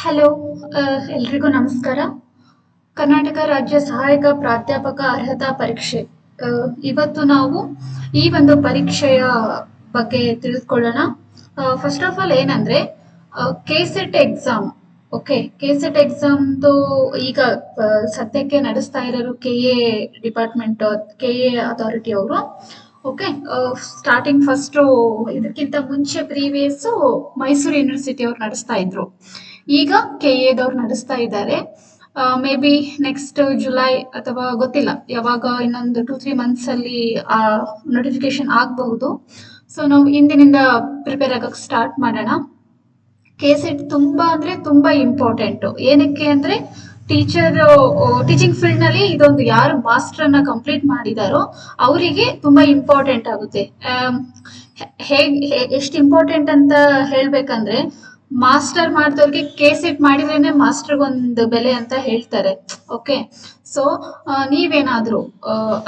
Hello ಎಲ್ರಿಗೂ ನಮಸ್ಕಾರ. ಕರ್ನಾಟಕ ರಾಜ್ಯ ಸಹಾಯಕ ಪ್ರಾಧ್ಯಾಪಕ ಅರ್ಹತಾ ಪರೀಕ್ಷೆ. ಇವತ್ತು ನಾವು ಈ ಒಂದು ಪರೀಕ್ಷೆಯ ಬಗ್ಗೆ ತಿಳಿದುಕೊಳ್ಳೋಣ. ಫಸ್ಟ್ ಆಫ್ ಆಲ್ ಏನಂದ್ರೆ K SET exam okay KSET ಎಕ್ಸಾಮ್ದು ಈಗ ಸದ್ಯಕ್ಕೆ ನಡೆಸ್ತಾ ಇರೋರು K A department K A authority ಅವರು ಓಕೆ ಸ್ಟಾರ್ಟಿಂಗ್ ಫಸ್ಟ್ ಇದಕ್ಕಿಂತ ಮುಂಚೆ ಪ್ರೀವಿಯಸ್ ಮೈಸೂರು ಯೂನಿವರ್ಸಿಟಿ ಅವ್ರು ನಡೆಸ್ತಾ ಇದ್ರು. ಈಗ ಕೆ ಎದವ್ರು ನಡೆಸ್ತಾ ಇದ್ದಾರೆ. ಮೇ ಬಿ ನೆಕ್ಸ್ಟ್ ಜುಲೈ ಅಥವಾ ಗೊತ್ತಿಲ್ಲ. ಯಾವಾಗ ಇನ್ನೊಂದು ಟೂ ತ್ರೀ ಮಂತ್ಸ್ ಅಲ್ಲಿ ಆ ನೋಟಿಫಿಕೇಶನ್ ಆಗಬಹುದು. ಸೊ ನಾವು ಇಂದಿನಿಂದ ಪ್ರಿಪೇರ್ ಆಗೋಕೆ ಸ್ಟಾರ್ಟ್ ಮಾಡೋಣ. ಕೆ ಸೆಟ್ ತುಂಬಾ ಅಂದ್ರೆ ತುಂಬಾ ಇಂಪಾರ್ಟೆಂಟ್ ಏನಕ್ಕೆ ಅಂದ್ರೆ ಟೀಚರ್ ಟೀಚಿಂಗ್ ಫೀಲ್ಡ್ನಲ್ಲಿ ಇದೊಂದು ಯಾರು ಮಾಸ್ಟರ್ ಅನ್ನ ಕಂಪ್ಲೀಟ್ ಮಾಡಿದಾರೋ ಅವರಿಗೆ ತುಂಬಾ ಇಂಪಾರ್ಟೆಂಟ್ ಆಗುತ್ತೆ. ಹೇಗ್ ಎಷ್ಟು ಇಂಪಾರ್ಟೆಂಟ್ ಅಂತ ಹೇಳ್ಬೇಕಂದ್ರೆ ಮಾಸ್ಟರ್ ಮಾಡಿದವ್ರಿಗೆ ಕೆ ಸೆಟ್ ಮಾಡಿದ್ರೇನೆ ಮಾಸ್ಟರ್ ಒಂದು ಬೆಲೆ ಅಂತ ಹೇಳ್ತಾರೆ. ಓಕೆ ಸೊ ನೀವೇನಾದ್ರೂ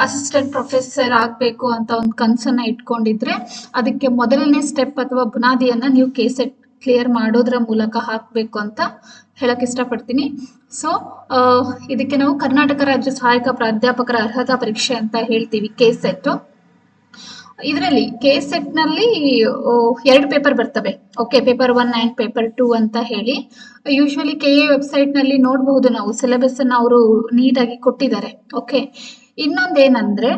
ಅಸಿಸ್ಟೆಂಟ್ ಪ್ರೊಫೆಸರ್ ಆಗ್ಬೇಕು ಅಂತ ಒಂದು ಕನ್ಸನ್ನ ಇಟ್ಕೊಂಡಿದ್ರೆ ಅದಕ್ಕೆ ಮೊದಲನೇ ಸ್ಟೆಪ್ ಅಥವಾ ಬುನಾದಿಯನ್ನ ನೀವು ಕೆ ಸೆಟ್ ಕ್ಲಿಯರ್ ಮಾಡೋದ್ರ ಮೂಲಕ ಹಾಕಬೇಕು ಅಂತ ಹೇಳಕ್ ಇಷ್ಟಪಡ್ತೀನಿ. ಸೊ ಇದಕ್ಕೆ ನಾವು ಕರ್ನಾಟಕ ರಾಜ್ಯ ಸಹಾಯಕ ಪ್ರಾಧ್ಯಾಪಕರ ಅರ್ಹತಾ ಪರೀಕ್ಷೆ ಅಂತ ಹೇಳ್ತೀವಿ ಕೆ ಸೆಟ್ ಇದರಲ್ಲಿ ಕೆ ಸೆಟ್ನಲ್ಲಿ ಎರಡು ಪೇಪರ್ ಬರ್ತವೆ. Okay paper one and paper two ಅಂತ ಹೇಳಿ. ಯೂಶುವಲಿ ಕೆ ಎ ವೆಬ್ಸೈಟ್ನಲ್ಲಿ ನೋಡಬಹುದು ನಾವು. ಸಿಲೆಬಸ್ ಅನ್ನ ಅವರು ನೀಟಾಗಿ ಕೊಟ್ಟಿದ್ದಾರೆ. ಓಕೆ ಇನ್ನೊಂದೇನಂದ್ರೆ,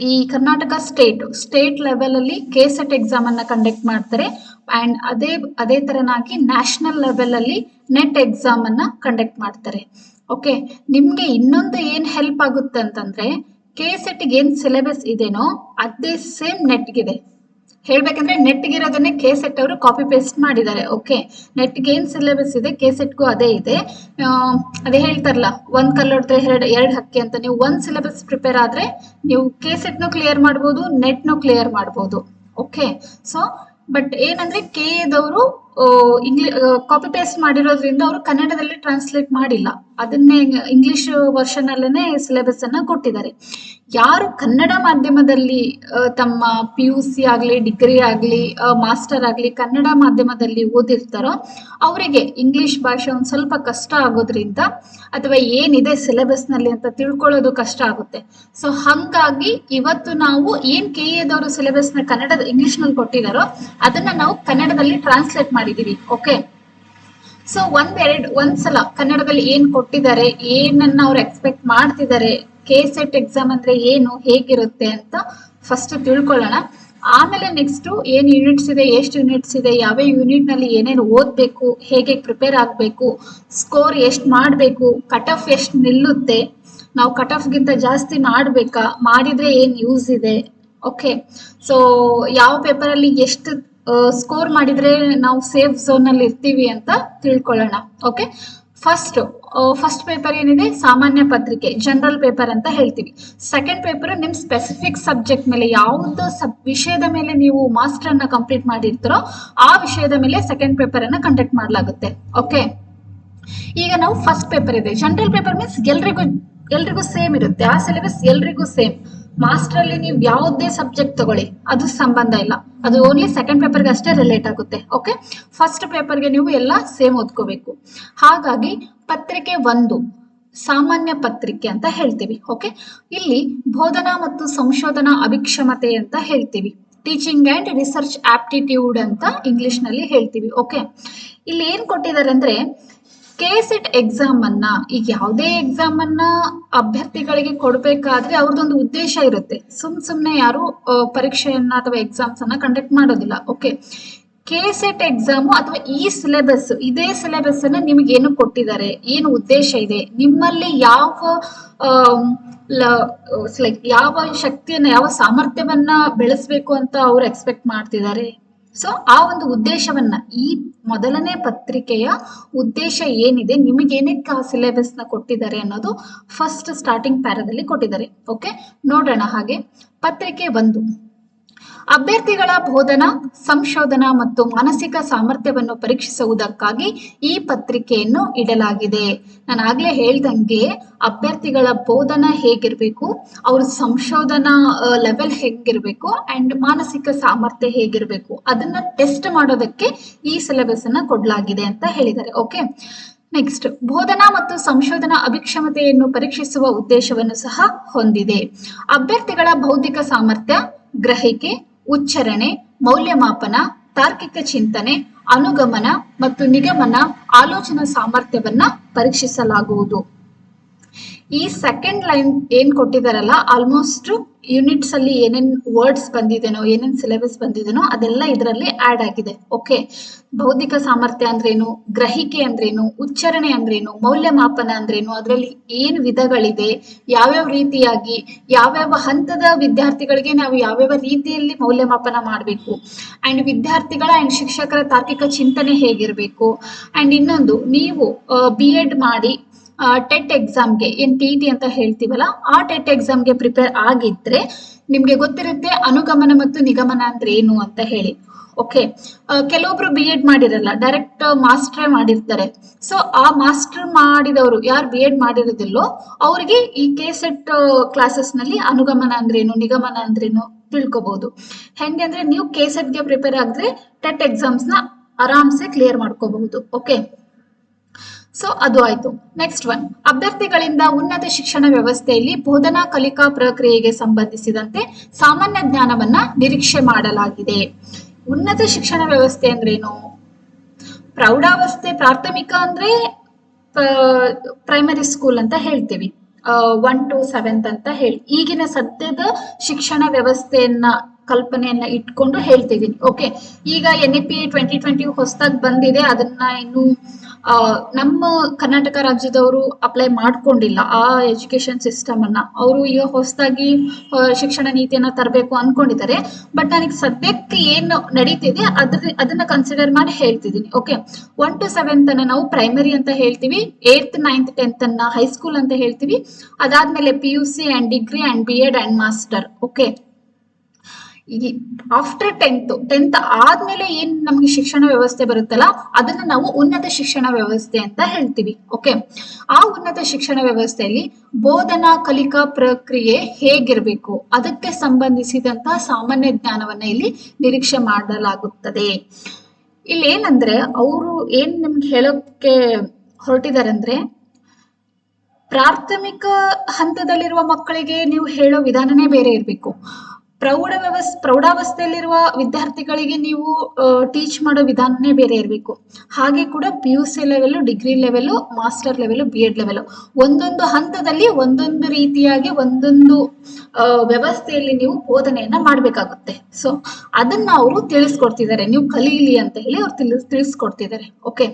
ಈ ಕರ್ನಾಟಕ ಸ್ಟೇಟ್ ಸ್ಟೇಟ್ ಲೆವೆಲ್ ಅಲ್ಲಿ ಕೆ ಸೆಟ್ ಎಕ್ಸಾಮ್ ಅನ್ನ ಕಂಡಕ್ಟ್ ಮಾಡ್ತಾರೆ. ಅಂಡ್ ಅದೇ ಅದೇ ತರನಾಗಿ ನ್ಯಾಷನಲ್ ಲೆವೆಲ್ ಅಲ್ಲಿ ನೆಟ್ ಎಕ್ಸಾಮ್ ಅನ್ನ ಕಂಡಕ್ಟ್ ಮಾಡ್ತಾರೆ. ಓಕೆ ನಿಮ್ಗೆ ಇನ್ನೊಂದು ಏನ್ ಹೆಲ್ಪ್ ಆಗುತ್ತೆ ಅಂತಂದ್ರೆ ಕೆ ಸೆಟ್ ಏನ್ ಸಿಲೆಬಸ್ ಇದೇನೋ ಅದೇ ಸೇಮ್ ನೆಟ್ಗಿದೆ ಹೇಳ್ಬೇಕಂದ್ರೆ ನೆಟ್ಗೆ ಇರೋದನ್ನೇ ಕೆ ಸೆಟ್ ಅವರು ಕಾಪಿ ಪೇಸ್ಟ್ ಮಾಡಿದ್ದಾರೆ. ಓಕೆ ನೆಟ್ಗೆ ಏನ್ ಸಿಲೆಬಸ್ ಇದೆ? ಕೆ ಸೆಟ್ಗೂ ಅದೇ ಇದೆ. ಅದೇ ಹೇಳ್ತಾರಲ್ಲ, ಒಂದ್ ಕಲ್ಲು ಹೊಡೆದ್ರೆ ಎರಡು ಎರಡು ಹಕ್ಕಿ ಅಂತ. ನೀವು ಒಂದ್ ಸಿಲೆಬಸ್ ಪ್ರಿಪೇರ್ ಆದ್ರೆ ನೀವು ಕೆ ಸೆಟ್ನು ಕ್ಲಿಯರ್ ಮಾಡ್ಬೋದು ನೆಟ್ನು ಕ್ಲಿಯರ್ ಮಾಡ್ಬೋದು. ಓಕೆ ಸೊ ಬಟ್ ಏನಂದ್ರೆ ಕೆ ಎದವರು ಇಂಗ್ಲಿ ಕಾಪಿ ಪೇಸ್ಟ್ ಮಾಡಿರೋದ್ರಿಂದ ಅವರು ಕನ್ನಡದಲ್ಲಿ ಟ್ರಾನ್ಸ್ಲೇಟ್ ಮಾಡಿಲ್ಲ. ಅದನ್ನೇ ಇಂಗ್ಲಿಷ್ ವರ್ಷನ್ ಅಲ್ಲೇ ಸಿಲೆಬಸ್ ಅನ್ನ ಕೊಟ್ಟಿದ್ದಾರೆ. ಯಾರು ಕನ್ನಡ ಮಾಧ್ಯಮದಲ್ಲಿ ತಮ್ಮ ಪಿ ಯು ಸಿ ಆಗಲಿ ಡಿಗ್ರಿ ಆಗಲಿ ಮಾಸ್ಟರ್ ಆಗಲಿ ಕನ್ನಡ ಮಾಧ್ಯಮದಲ್ಲಿ ಓದಿರ್ತಾರೋ ಅವರಿಗೆ ಇಂಗ್ಲಿಷ್ ಭಾಷೆ ಒಂದು ಸ್ವಲ್ಪ ಕಷ್ಟ ಆಗೋದ್ರಿಂದ ಅಥವಾ ಏನಿದೆ ಸಿಲೆಬಸ್ನಲ್ಲಿ ಅಂತ ತಿಳ್ಕೊಳ್ಳೋದು ಕಷ್ಟ ಆಗುತ್ತೆ. ಸೊ ಹಂಗಾಗಿ ಇವತ್ತು ನಾವು ಏನ್ ಕೆ ಎದವರು ಸಿಲೆಬಸ್ನ ಕನ್ನಡದ ಇಂಗ್ಲಿಷ್ನಲ್ಲಿ ಕೊಟ್ಟಿದಾರೋ ಅದನ್ನ ನಾವು ಕನ್ನಡದಲ್ಲಿ ಟ್ರಾನ್ಸ್ಲೇಟ್ ಮಾಡಿದೀವಿ ಓಕೆ ಸೊ ಒಂದೆರಡು ಒಂದ್ಸಲ ಕನ್ನಡದಲ್ಲಿ ಏನ್ ಕೊಟ್ಟಿದ್ದಾರೆ, ಏನನ್ನ ಅವ್ರು ಎಕ್ಸ್ಪೆಕ್ಟ್ ಮಾಡ್ತಿದ್ದಾರೆ ಕೆ ಸೆಟ್ ಎಕ್ಸಾಮ್ ಅಂದ್ರೆ ಏನು, ಹೇಗಿರುತ್ತೆ ಅಂತ ಫಸ್ಟ್ ತಿಳ್ಕೊಳ್ಳೋಣ. ಆಮೇಲೆ ನೆಕ್ಸ್ಟ್ ಏನ್ ಯೂನಿಟ್ಸ್ ಇದೆ, ಎಷ್ಟು ಯೂನಿಟ್ಸ್ ಇದೆ, ಯಾವ ಯೂನಿಟ್ನಲ್ಲಿ ಏನೇನು ಓದ್ಬೇಕು, ಹೇಗೆ ಪ್ರಿಪೇರ್ ಆಗ್ಬೇಕು ಸ್ಕೋರ್ ಎಷ್ಟು ಮಾಡ್ಬೇಕು ಕಟ್ ಆಫ್ ಎಷ್ಟು ನಿಲ್ಲುತ್ತೆ, ನಾವು ಕಟ್ ಆಫ್ ಗಿಂತ ಜಾಸ್ತಿ ಮಾಡ್ಬೇಕಾ, ಮಾಡಿದ್ರೆ ಏನ್ ಯೂಸ್ ಇದೆ? ಓಕೆ ಸೊ ಯಾವ ಪೇಪರ್ ಅಲ್ಲಿ ಎಷ್ಟು ಸ್ಕೋರ್ ಮಾಡಿದ್ರೆ ನಾವು ಸೇಫ್ ಝೋನ್ ಅಲ್ಲಿ ಇರ್ತೀವಿ ಅಂತ ತಿಳ್ಕೊಳ್ಳೋಣ ಓಕೆ ಫಸ್ಟ್ ಫಸ್ಟ್ ಪೇಪರ್ ಏನಿದೆ? ಸಾಮಾನ್ಯ ಪತ್ರಿಕೆ ಜನರಲ್ ಪೇಪರ್ ಅಂತ ಹೇಳ್ತೀವಿ. ಸೆಕೆಂಡ್ ಪೇಪರ್ ನಿಮ್ ಸ್ಪೆಸಿಫಿಕ್ ಸಬ್ಜೆಕ್ಟ್ ಮೇಲೆ ಯಾವ್ದು ಸಬ್ ವಿಷಯದ ಮೇಲೆ ನೀವು ಮಾಸ್ಟರ್ ಅನ್ನ ಕಂಪ್ಲೀಟ್ ಮಾಡಿರ್ತೀರೋ, ಆ ವಿಷಯದ ಮೇಲೆ ಸೆಕೆಂಡ್ ಪೇಪರ್ ಅನ್ನ ಕಂಡಕ್ಟ್ ಮಾಡಲಾಗುತ್ತೆ ಓಕೆ ಈಗ ನಾವು ಫಸ್ಟ್ ಪೇಪರ್ ಇದೆ. ಜನರಲ್ ಪೇಪರ್ ಮೀನ್ಸ್ ಎಲ್ರಿಗೂ ಎಲ್ರಿಗೂ ಸೇಮ್ ಇರುತ್ತೆ. ಆ ಸಿಲೆಬಸ್ ಎಲ್ರಿಗೂ ಸೇಮ್ ಮಾಸ್ಟರ್ ಅಲ್ಲಿ ನೀವು ಯಾವುದೇ ಸಬ್ಜೆಕ್ಟ್ ತಗೊಳ್ಳಿ, ಅದು ಸಂಬಂಧ ಇಲ್ಲ. ಅದು ಓನ್ಲಿ ಸೆಕೆಂಡ್ ಪೇಪರ್ಗೆ ಅಷ್ಟೇ ರಿಲೇಟ್ ಆಗುತ್ತೆ ಓಕೆ ಫಸ್ಟ್ ಪೇಪರ್ಗೆ ನೀವು ಎಲ್ಲ ಸೇಮ್ ಓದ್ಕೋಬೇಕು. ಹಾಗಾಗಿ ಪತ್ರಿಕೆ ಒಂದು, ಸಾಮಾನ್ಯ ಪತ್ರಿಕೆ ಅಂತ ಹೇಳ್ತೀವಿ ಓಕೆ ಇಲ್ಲಿ ಬೋಧನಾ ಮತ್ತು ಸಂಶೋಧನಾ ಅಭಿಕ್ಷಮತೆ ಅಂತ ಹೇಳ್ತೀವಿ. ಟೀಚಿಂಗ್ ಅಂಡ್ ರಿಸರ್ಚ್ ಆಪ್ಟಿಟ್ಯೂಡ್ ಅಂತ ಇಂಗ್ಲಿಷ್ನಲ್ಲಿ ಹೇಳ್ತೀವಿ ಓಕೆ ಇಲ್ಲಿ ಏನ್ ಕೊಟ್ಟಿದ್ದಾರೆ ಅಂದ್ರೆ ಕೆ ಸೆಟ್ ಎಕ್ಸಾಮ್ ಅನ್ನ ಈಗ ಯಾವುದೇ ಎಕ್ಸಾಮ್ ಅನ್ನ ಅಭ್ಯರ್ಥಿಗಳಿಗೆ ಕೊಡ್ಬೇಕಾದ್ರೆ ಅವ್ರದ್ದೊಂದು ಉದ್ದೇಶ ಇರುತ್ತೆ. ಸುಮ್ ಸುಮ್ನೆ ಯಾರು ಪರೀಕ್ಷೆಯನ್ನ ಅಥವಾ ಎಕ್ಸಾಮ್ಸ್ ಅನ್ನ ಕಂಡಕ್ಟ್ ಮಾಡೋದಿಲ್ಲ ಓಕೆ ಕೆ ಸೆಟ್ ಎಕ್ಸಾಮು ಅಥವಾ ಈ ಸಿಲೆಬಸ್ ಇದೇ ಸಿಲೆಬಸ್ ಅನ್ನ ನಿಮ್ಗೆ ಏನು ಕೊಟ್ಟಿದ್ದಾರೆ? ಏನು ಉದ್ದೇಶ ಇದೆ? ನಿಮ್ಮಲ್ಲಿ ಯಾವ ಲೈಕ್ ಯಾವ ಶಕ್ತಿಯನ್ನ, ಯಾವ ಸಾಮರ್ಥ್ಯವನ್ನ ಬೆಳೆಸ್ಬೇಕು ಅಂತ ಅವ್ರು ಎಕ್ಸ್ಪೆಕ್ಟ್ ಮಾಡ್ತಿದ್ದಾರೆ? ಸೊ ಆ ಒಂದು ಉದ್ದೇಶವನ್ನ ಈ ಮೊದಲನೇ ಪತ್ರಿಕೆಯ ಉದ್ದೇಶ ಏನಿದೆ, ನಿಮಗೆ ಏನಕ್ಕೆ ಆ ಸಿಲೆಬಸ್ನ ಕೊಟ್ಟಿದ್ದಾರೆ ಅನ್ನೋದು ಫಸ್ಟ್ ಸ್ಟಾರ್ಟಿಂಗ್ ಪ್ಯಾರದಲ್ಲಿ ಕೊಟ್ಟಿದ್ದಾರೆ. ಓಕೆ ನೋಡೋಣ ಹಾಗೆ. ಪತ್ರಿಕೆ ಒಂದು. ಅಭ್ಯರ್ಥಿಗಳ ಬೋಧನಾ, ಸಂಶೋಧನಾ ಮತ್ತು ಮಾನಸಿಕ ಸಾಮರ್ಥ್ಯವನ್ನು ಪರೀಕ್ಷಿಸುವುದಕ್ಕಾಗಿ ಈ ಪತ್ರಿಕೆಯನ್ನು ಇಡಲಾಗಿದೆ. ನಾನು ಆಗ್ಲೇ ಹೇಳ್ದಂಗೆ ಅಭ್ಯರ್ಥಿಗಳ ಬೋಧನ ಹೇಗಿರ್ಬೇಕು, ಅವ್ರ ಸಂಶೋಧನಾ ಲೆವೆಲ್ ಹೇಗಿರ್ಬೇಕು ಅಂಡ್ ಮಾನಸಿಕ ಸಾಮರ್ಥ್ಯ ಹೇಗಿರ್ಬೇಕು ಅದನ್ನ ಟೆಸ್ಟ್ ಮಾಡೋದಕ್ಕೆ ಈ ಸಿಲೆಬಸ್ ಅನ್ನ ಕೊಡಲಾಗಿದೆ ಅಂತ ಹೇಳಿದ್ದಾರೆ. ಓಕೆ ನೆಕ್ಸ್ಟ್ ಬೋಧನಾ ಮತ್ತು ಸಂಶೋಧನಾ ಅಭಿಕ್ಷಮತೆಯನ್ನು ಪರೀಕ್ಷಿಸುವ ಉದ್ದೇಶವನ್ನು ಸಹ ಹೊಂದಿದೆ. ಅಭ್ಯರ್ಥಿಗಳ ಬೌದ್ಧಿಕ ಸಾಮರ್ಥ್ಯ, ಗ್ರಹಿಕೆ ಉಚ್ಚರಣೆ ಮೌಲ್ಯಮಾಪನ, ತಾರ್ಕಿಕ ಚಿಂತನೆ, ಅನುಗಮನ ಮತ್ತು ನಿಗಮನ ಆಲೋಚನಾ ಸಾಮರ್ಥ್ಯವನ್ನ ಪರೀಕ್ಷಿಸಲಾಗುವುದು. ಈ ಸೆಕೆಂಡ್ ಲೈನ್ ಏನ್ ಕೊಟ್ಟಿದಾರಲ್ಲ ಆಲ್ಮೋಸ್ಟ್ ಯೂನಿಟ್ಸ್ ಅಲ್ಲಿ ಏನೇನ್ ವರ್ಡ್ಸ್ ಬಂದಿದೆನೋ, ಏನೇನ್ ಸಿಲೆಬಸ್ ಬಂದಿದೆನೋ ಅದೆಲ್ಲ ಇದರಲ್ಲಿ ಆಡ್ ಆಗಿದೆ. ಓಕೆ ಬೌದ್ಧಿಕ ಸಾಮರ್ಥ್ಯ ಅಂದ್ರೇನು? ಗ್ರಹಿಕೆ ಅಂದ್ರೇನು? ಉಚ್ಚಾರಣೆ ಅಂದ್ರೇನು? ಮೌಲ್ಯಮಾಪನ ಅಂದ್ರೇನು? ಅದರಲ್ಲಿ ಏನ್ ವಿಧಗಳಿದೆ? ಯಾವ್ಯಾವ ರೀತಿಯಾಗಿ, ಯಾವ್ಯಾವ ಹಂತದ ವಿದ್ಯಾರ್ಥಿಗಳಿಗೆ ನಾವು ಯಾವ್ಯಾವ ರೀತಿಯಲ್ಲಿ ಮೌಲ್ಯಮಾಪನ ಮಾಡಬೇಕು? ಅಂಡ್ ವಿದ್ಯಾರ್ಥಿಗಳ ಅಂಡ್ ಶಿಕ್ಷಕರ ತಾರ್ಕಿಕ ಚಿಂತನೆ ಹೇಗಿರಬೇಕು? ಅಂಡ್ ಇನ್ನೊಂದು, ನೀವು ಬಿ ಎಡ್ ಮಾಡಿ ಟೆಟ್ ಎಕ್ಸಾಮ್ಗೆ ಏನ್ ಟಿ ಟಿ ಅಂತ ಹೇಳ್ತೀವಲ್ಲ, ಆ ಟೆಟ್ ಎಕ್ಸಾಮ್ಗೆ ಪ್ರಿಪೇರ್ ಆಗಿದ್ರೆ ನಿಮ್ಗೆ ಗೊತ್ತಿರುತ್ತೆ ಅನುಗಮನ ಮತ್ತು ನಿಗಮನ ಅಂದ್ರೆ ಏನು ಅಂತ ಹೇಳಿ. ಓಕೆ ಕೆಲವೊಬ್ರು ಬಿ ಎಡ್ ಮಾಡಿರಲ್ಲ ಡೈರೆಕ್ಟ್ ಮಾಸ್ಟರ್ ಮಾಡಿರ್ತಾರೆ. ಸೊ ಆ ಮಾಸ್ಟರ್ ಮಾಡಿದವರು ಯಾರು ಬಿ ಎಡ್ ಮಾಡಿರೋದಿಲ್ಲೋ, ಅವರಿಗೆ ಈ ಕೆ ಸೆಟ್ ಕ್ಲಾಸಸ್ನಲ್ಲಿ ಅನುಗಮನ ಅಂದ್ರೇನು ನಿಗಮನ ಅಂದ್ರೇನು ತಿಳ್ಕೊಬಹುದು ಹೆಂಗೆ ಅಂದ್ರೆ ನೀವು ಕೆ ಗೆ ಪ್ರಿಪೇರ್ ಆಗಿದ್ರೆ ಟೆಟ್ ಎಕ್ಸಾಮ್ಸ್ನ ಆರಾಮ್ಸೆ ಕ್ಲಿಯರ್ ಮಾಡ್ಕೋಬಹುದು. ಓಕೆ ಸೊ ಅದು ಆಯ್ತು. ನೆಕ್ಸ್ಟ್ ಒನ್ ಅಭ್ಯರ್ಥಿಗಳಿಂದ ಉನ್ನತ ಶಿಕ್ಷಣ ವ್ಯವಸ್ಥೆಯಲ್ಲಿ ಬೋಧನಾ ಕಲಿಕಾ ಪ್ರಕ್ರಿಯೆಗೆ ಸಂಬಂಧಿಸಿದಂತೆ ಸಾಮಾನ್ಯ ಜ್ಞಾನವನ್ನ ನಿರೀಕ್ಷೆ ಮಾಡಲಾಗಿದೆ. ಉನ್ನತ ಶಿಕ್ಷಣ ವ್ಯವಸ್ಥೆ ಅಂದ್ರೇನು? ಪ್ರೌಢಾವಸ್ಥೆ, ಪ್ರಾಥಮಿಕ ಅಂದ್ರೆ ಪ್ರೈಮರಿ ಸ್ಕೂಲ್ ಅಂತ ಹೇಳ್ತೀವಿ. ಒನ್ ಟು ಸೆವೆಂತ್ ಅಂತ ಹೇಳಿ. ಈಗಿನ ಸದ್ಯದ ಶಿಕ್ಷಣ ವ್ಯವಸ್ಥೆಯನ್ನ ಕಲ್ಪನೆಯನ್ನ ಇಟ್ಕೊಂಡು ಹೇಳ್ತಿದ್ದೀನಿ ಓಕೆ ಈಗ N E P twenty twenty ಹೊಸದಾಗಿ ಬಂದಿದೆ. ಅದನ್ನ ಇನ್ನು ನಮ್ಮ ಕರ್ನಾಟಕ ರಾಜ್ಯದವರು ಅಪ್ಲೈ ಮಾಡ್ಕೊಂಡಿಲ್ಲ. ಆ ಎಜುಕೇಶನ್ ಸಿಸ್ಟಮ್ ಅನ್ನ. ಅವರು ಈಗ ಹೊಸದಾಗಿ ಶಿಕ್ಷಣ ನೀತಿಯನ್ನ ತರಬೇಕು ಅನ್ಕೊಂಡಿದ್ದಾರೆ. ಬಟ್ ನನಗೆ ಸದ್ಯಕ್ಕೆ ಏನು ನಡೀತಿದೆ ಅದ್ರ ಅದನ್ನ ಕನ್ಸಿಡರ್ ಮಾಡಿ ಹೇಳ್ತಿದ್ದೀನಿ ಓಕೆ ಒನ್ ಟು ಸೆವೆಂತ್ ಅನ್ನ ನಾವು ಪ್ರೈಮರಿ ಅಂತ ಹೇಳ್ತೀವಿ. ಏತ್ ನೈನ್ತ್ ಟೆಂತ್ ಅನ್ನ ಹೈಸ್ಕೂಲ್ ಅಂತ ಹೇಳ್ತೀವಿ. ಅದಾದ್ಮೇಲೆ P U C and degree and B Ed and master okay ಈ ಆಫ್ಟರ್ ಟೆಂತ್ ಟೆಂತ್ ಆದ್ಮೇಲೆ ಏನ್ ನಮ್ಗೆ ಶಿಕ್ಷಣ ವ್ಯವಸ್ಥೆ ಬರುತ್ತಲ್ಲ, ಅದನ್ನ ನಾವು ಉನ್ನತ ಶಿಕ್ಷಣ ವ್ಯವಸ್ಥೆ ಅಂತ ಹೇಳ್ತೀವಿ ಓಕೆ ಆ ಉನ್ನತ ಶಿಕ್ಷಣ ವ್ಯವಸ್ಥೆಯಲ್ಲಿ ಬೋಧನಾ ಕಲಿಕಾ ಪ್ರಕ್ರಿಯೆ ಹೇಗಿರ್ಬೇಕು, ಅದಕ್ಕೆ ಸಂಬಂಧಿಸಿದಂತಹ ಸಾಮಾನ್ಯ ಜ್ಞಾನವನ್ನ ಇಲ್ಲಿ ನಿರೀಕ್ಷೆ ಮಾಡಲಾಗುತ್ತದೆ. ಇಲ್ಲಿ ಏನಂದ್ರೆ, ಅವರು ಏನ್ ನಿಮ್ಗೆ ಹೇಳೋಕೆ ಹೊರಟಿದ್ದಾರೆ ಅಂದ್ರೆ ಪ್ರಾಥಮಿಕ ಹಂತದಲ್ಲಿರುವ ಮಕ್ಕಳಿಗೆ ನೀವು ಹೇಳೋ ವಿಧಾನನೇ ಬೇರೆ ಇರಬೇಕು. ಪ್ರೌಢ ವ್ಯವಸ್, ಪ್ರೌಢಾವಸ್ಥೆಯಲ್ಲಿರುವ ವಿದ್ಯಾರ್ಥಿಗಳಿಗೆ ನೀವು ಟೀಚ್ ಮಾಡೋ ವಿಧಾನನೇ ಬೇರೆ ಇರಬೇಕು. ಹಾಗೆ ಕೂಡ P U C level degree level master level B Ed level ಒಂದೊಂದು ಹಂತದಲ್ಲಿ ಒಂದೊಂದು ರೀತಿಯಾಗಿ ಒಂದೊಂದು ವ್ಯವಸ್ಥೆಯಲ್ಲಿ ನೀವು ಬೋಧನೆಯನ್ನ ಮಾಡಬೇಕಾಗುತ್ತೆ. ಸೊ ಅದನ್ನ ಅವರು ತಿಳಿಸ್ಕೊಡ್ತಿದ್ದಾರೆ. ನೀವು ಕಲೀಲಿ ಅಂತ ಹೇಳಿ ಅವ್ರು ತಿಳಿ, ತಿಳಿಸ್ಕೊಡ್ತಿದ್ದಾರೆ. ಓಕೆ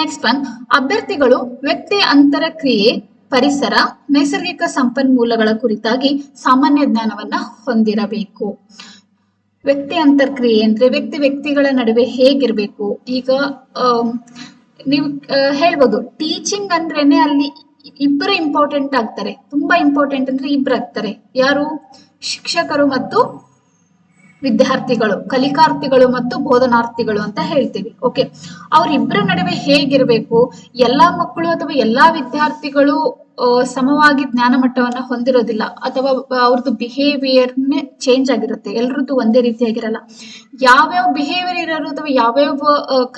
ನೆಕ್ಸ್ಟ್ ಒನ್ ಅಭ್ಯರ್ಥಿಗಳು ವ್ಯಕ್ತಿ, ಅಂತರ ಕ್ರಿಯೆ ಪರಿಸರ, ನೈಸರ್ಗಿಕ ಸಂಪನ್ಮೂಲಗಳ ಕುರಿತಾಗಿ ಸಾಮಾನ್ಯ ಜ್ಞಾನವನ್ನ ಹೊಂದಿರಬೇಕು. ವ್ಯಕ್ತಿ ಅಂತರ್ಕ್ರಿಯೆ ಅಂದ್ರೆ ವ್ಯಕ್ತಿ ವ್ಯಕ್ತಿಗಳ ನಡುವೆ ಹೇಗಿರ್ಬೇಕು? ಈಗ ನೀವು ಹೇಳ್ಬೋದು. ಟೀಚಿಂಗ್ ಅಂದ್ರೇನೆ ಅಲ್ಲಿ ಇಬ್ಬರು ಇಂಪಾರ್ಟೆಂಟ್ ಆಗ್ತಾರೆ. ತುಂಬಾ ಇಂಪಾರ್ಟೆಂಟ್ ಅಂದ್ರೆ ಇಬ್ರು ಆಗ್ತಾರೆ. ಯಾರು? ಶಿಕ್ಷಕರು ಮತ್ತು ವಿದ್ಯಾರ್ಥಿಗಳು, ಕಲಿಕಾರ್ಥಿಗಳು ಮತ್ತು ಬೋಧನಾರ್ಥಿಗಳು ಅಂತ ಹೇಳ್ತೀವಿ. ಓಕೆ ಅವರಿಬ್ಬರ ನಡುವೆ ಹೇಗಿರಬೇಕು? ಎಲ್ಲಾ ಮಕ್ಕಳು ಅಥವಾ ಎಲ್ಲಾ ವಿದ್ಯಾರ್ಥಿಗಳು ಸಮವಾಗಿ ಜ್ಞಾನ ಮಟ್ಟವನ್ನ ಹೊಂದಿರೋದಿಲ್ಲ. ಅಥವಾ ಅವ್ರದ್ದು ಬಿಹೇವಿಯರ್ನೇ ಚೇಂಜ್ ಆಗಿರುತ್ತೆ. ಎಲ್ರದ್ದು ಒಂದೇ ರೀತಿಯಾಗಿರಲ್ಲ. ಯಾವ್ಯಾವ ಬಿಹೇವಿಯರ್ ಇರೋರು ಅಥವಾ ಯಾವ್ಯಾವ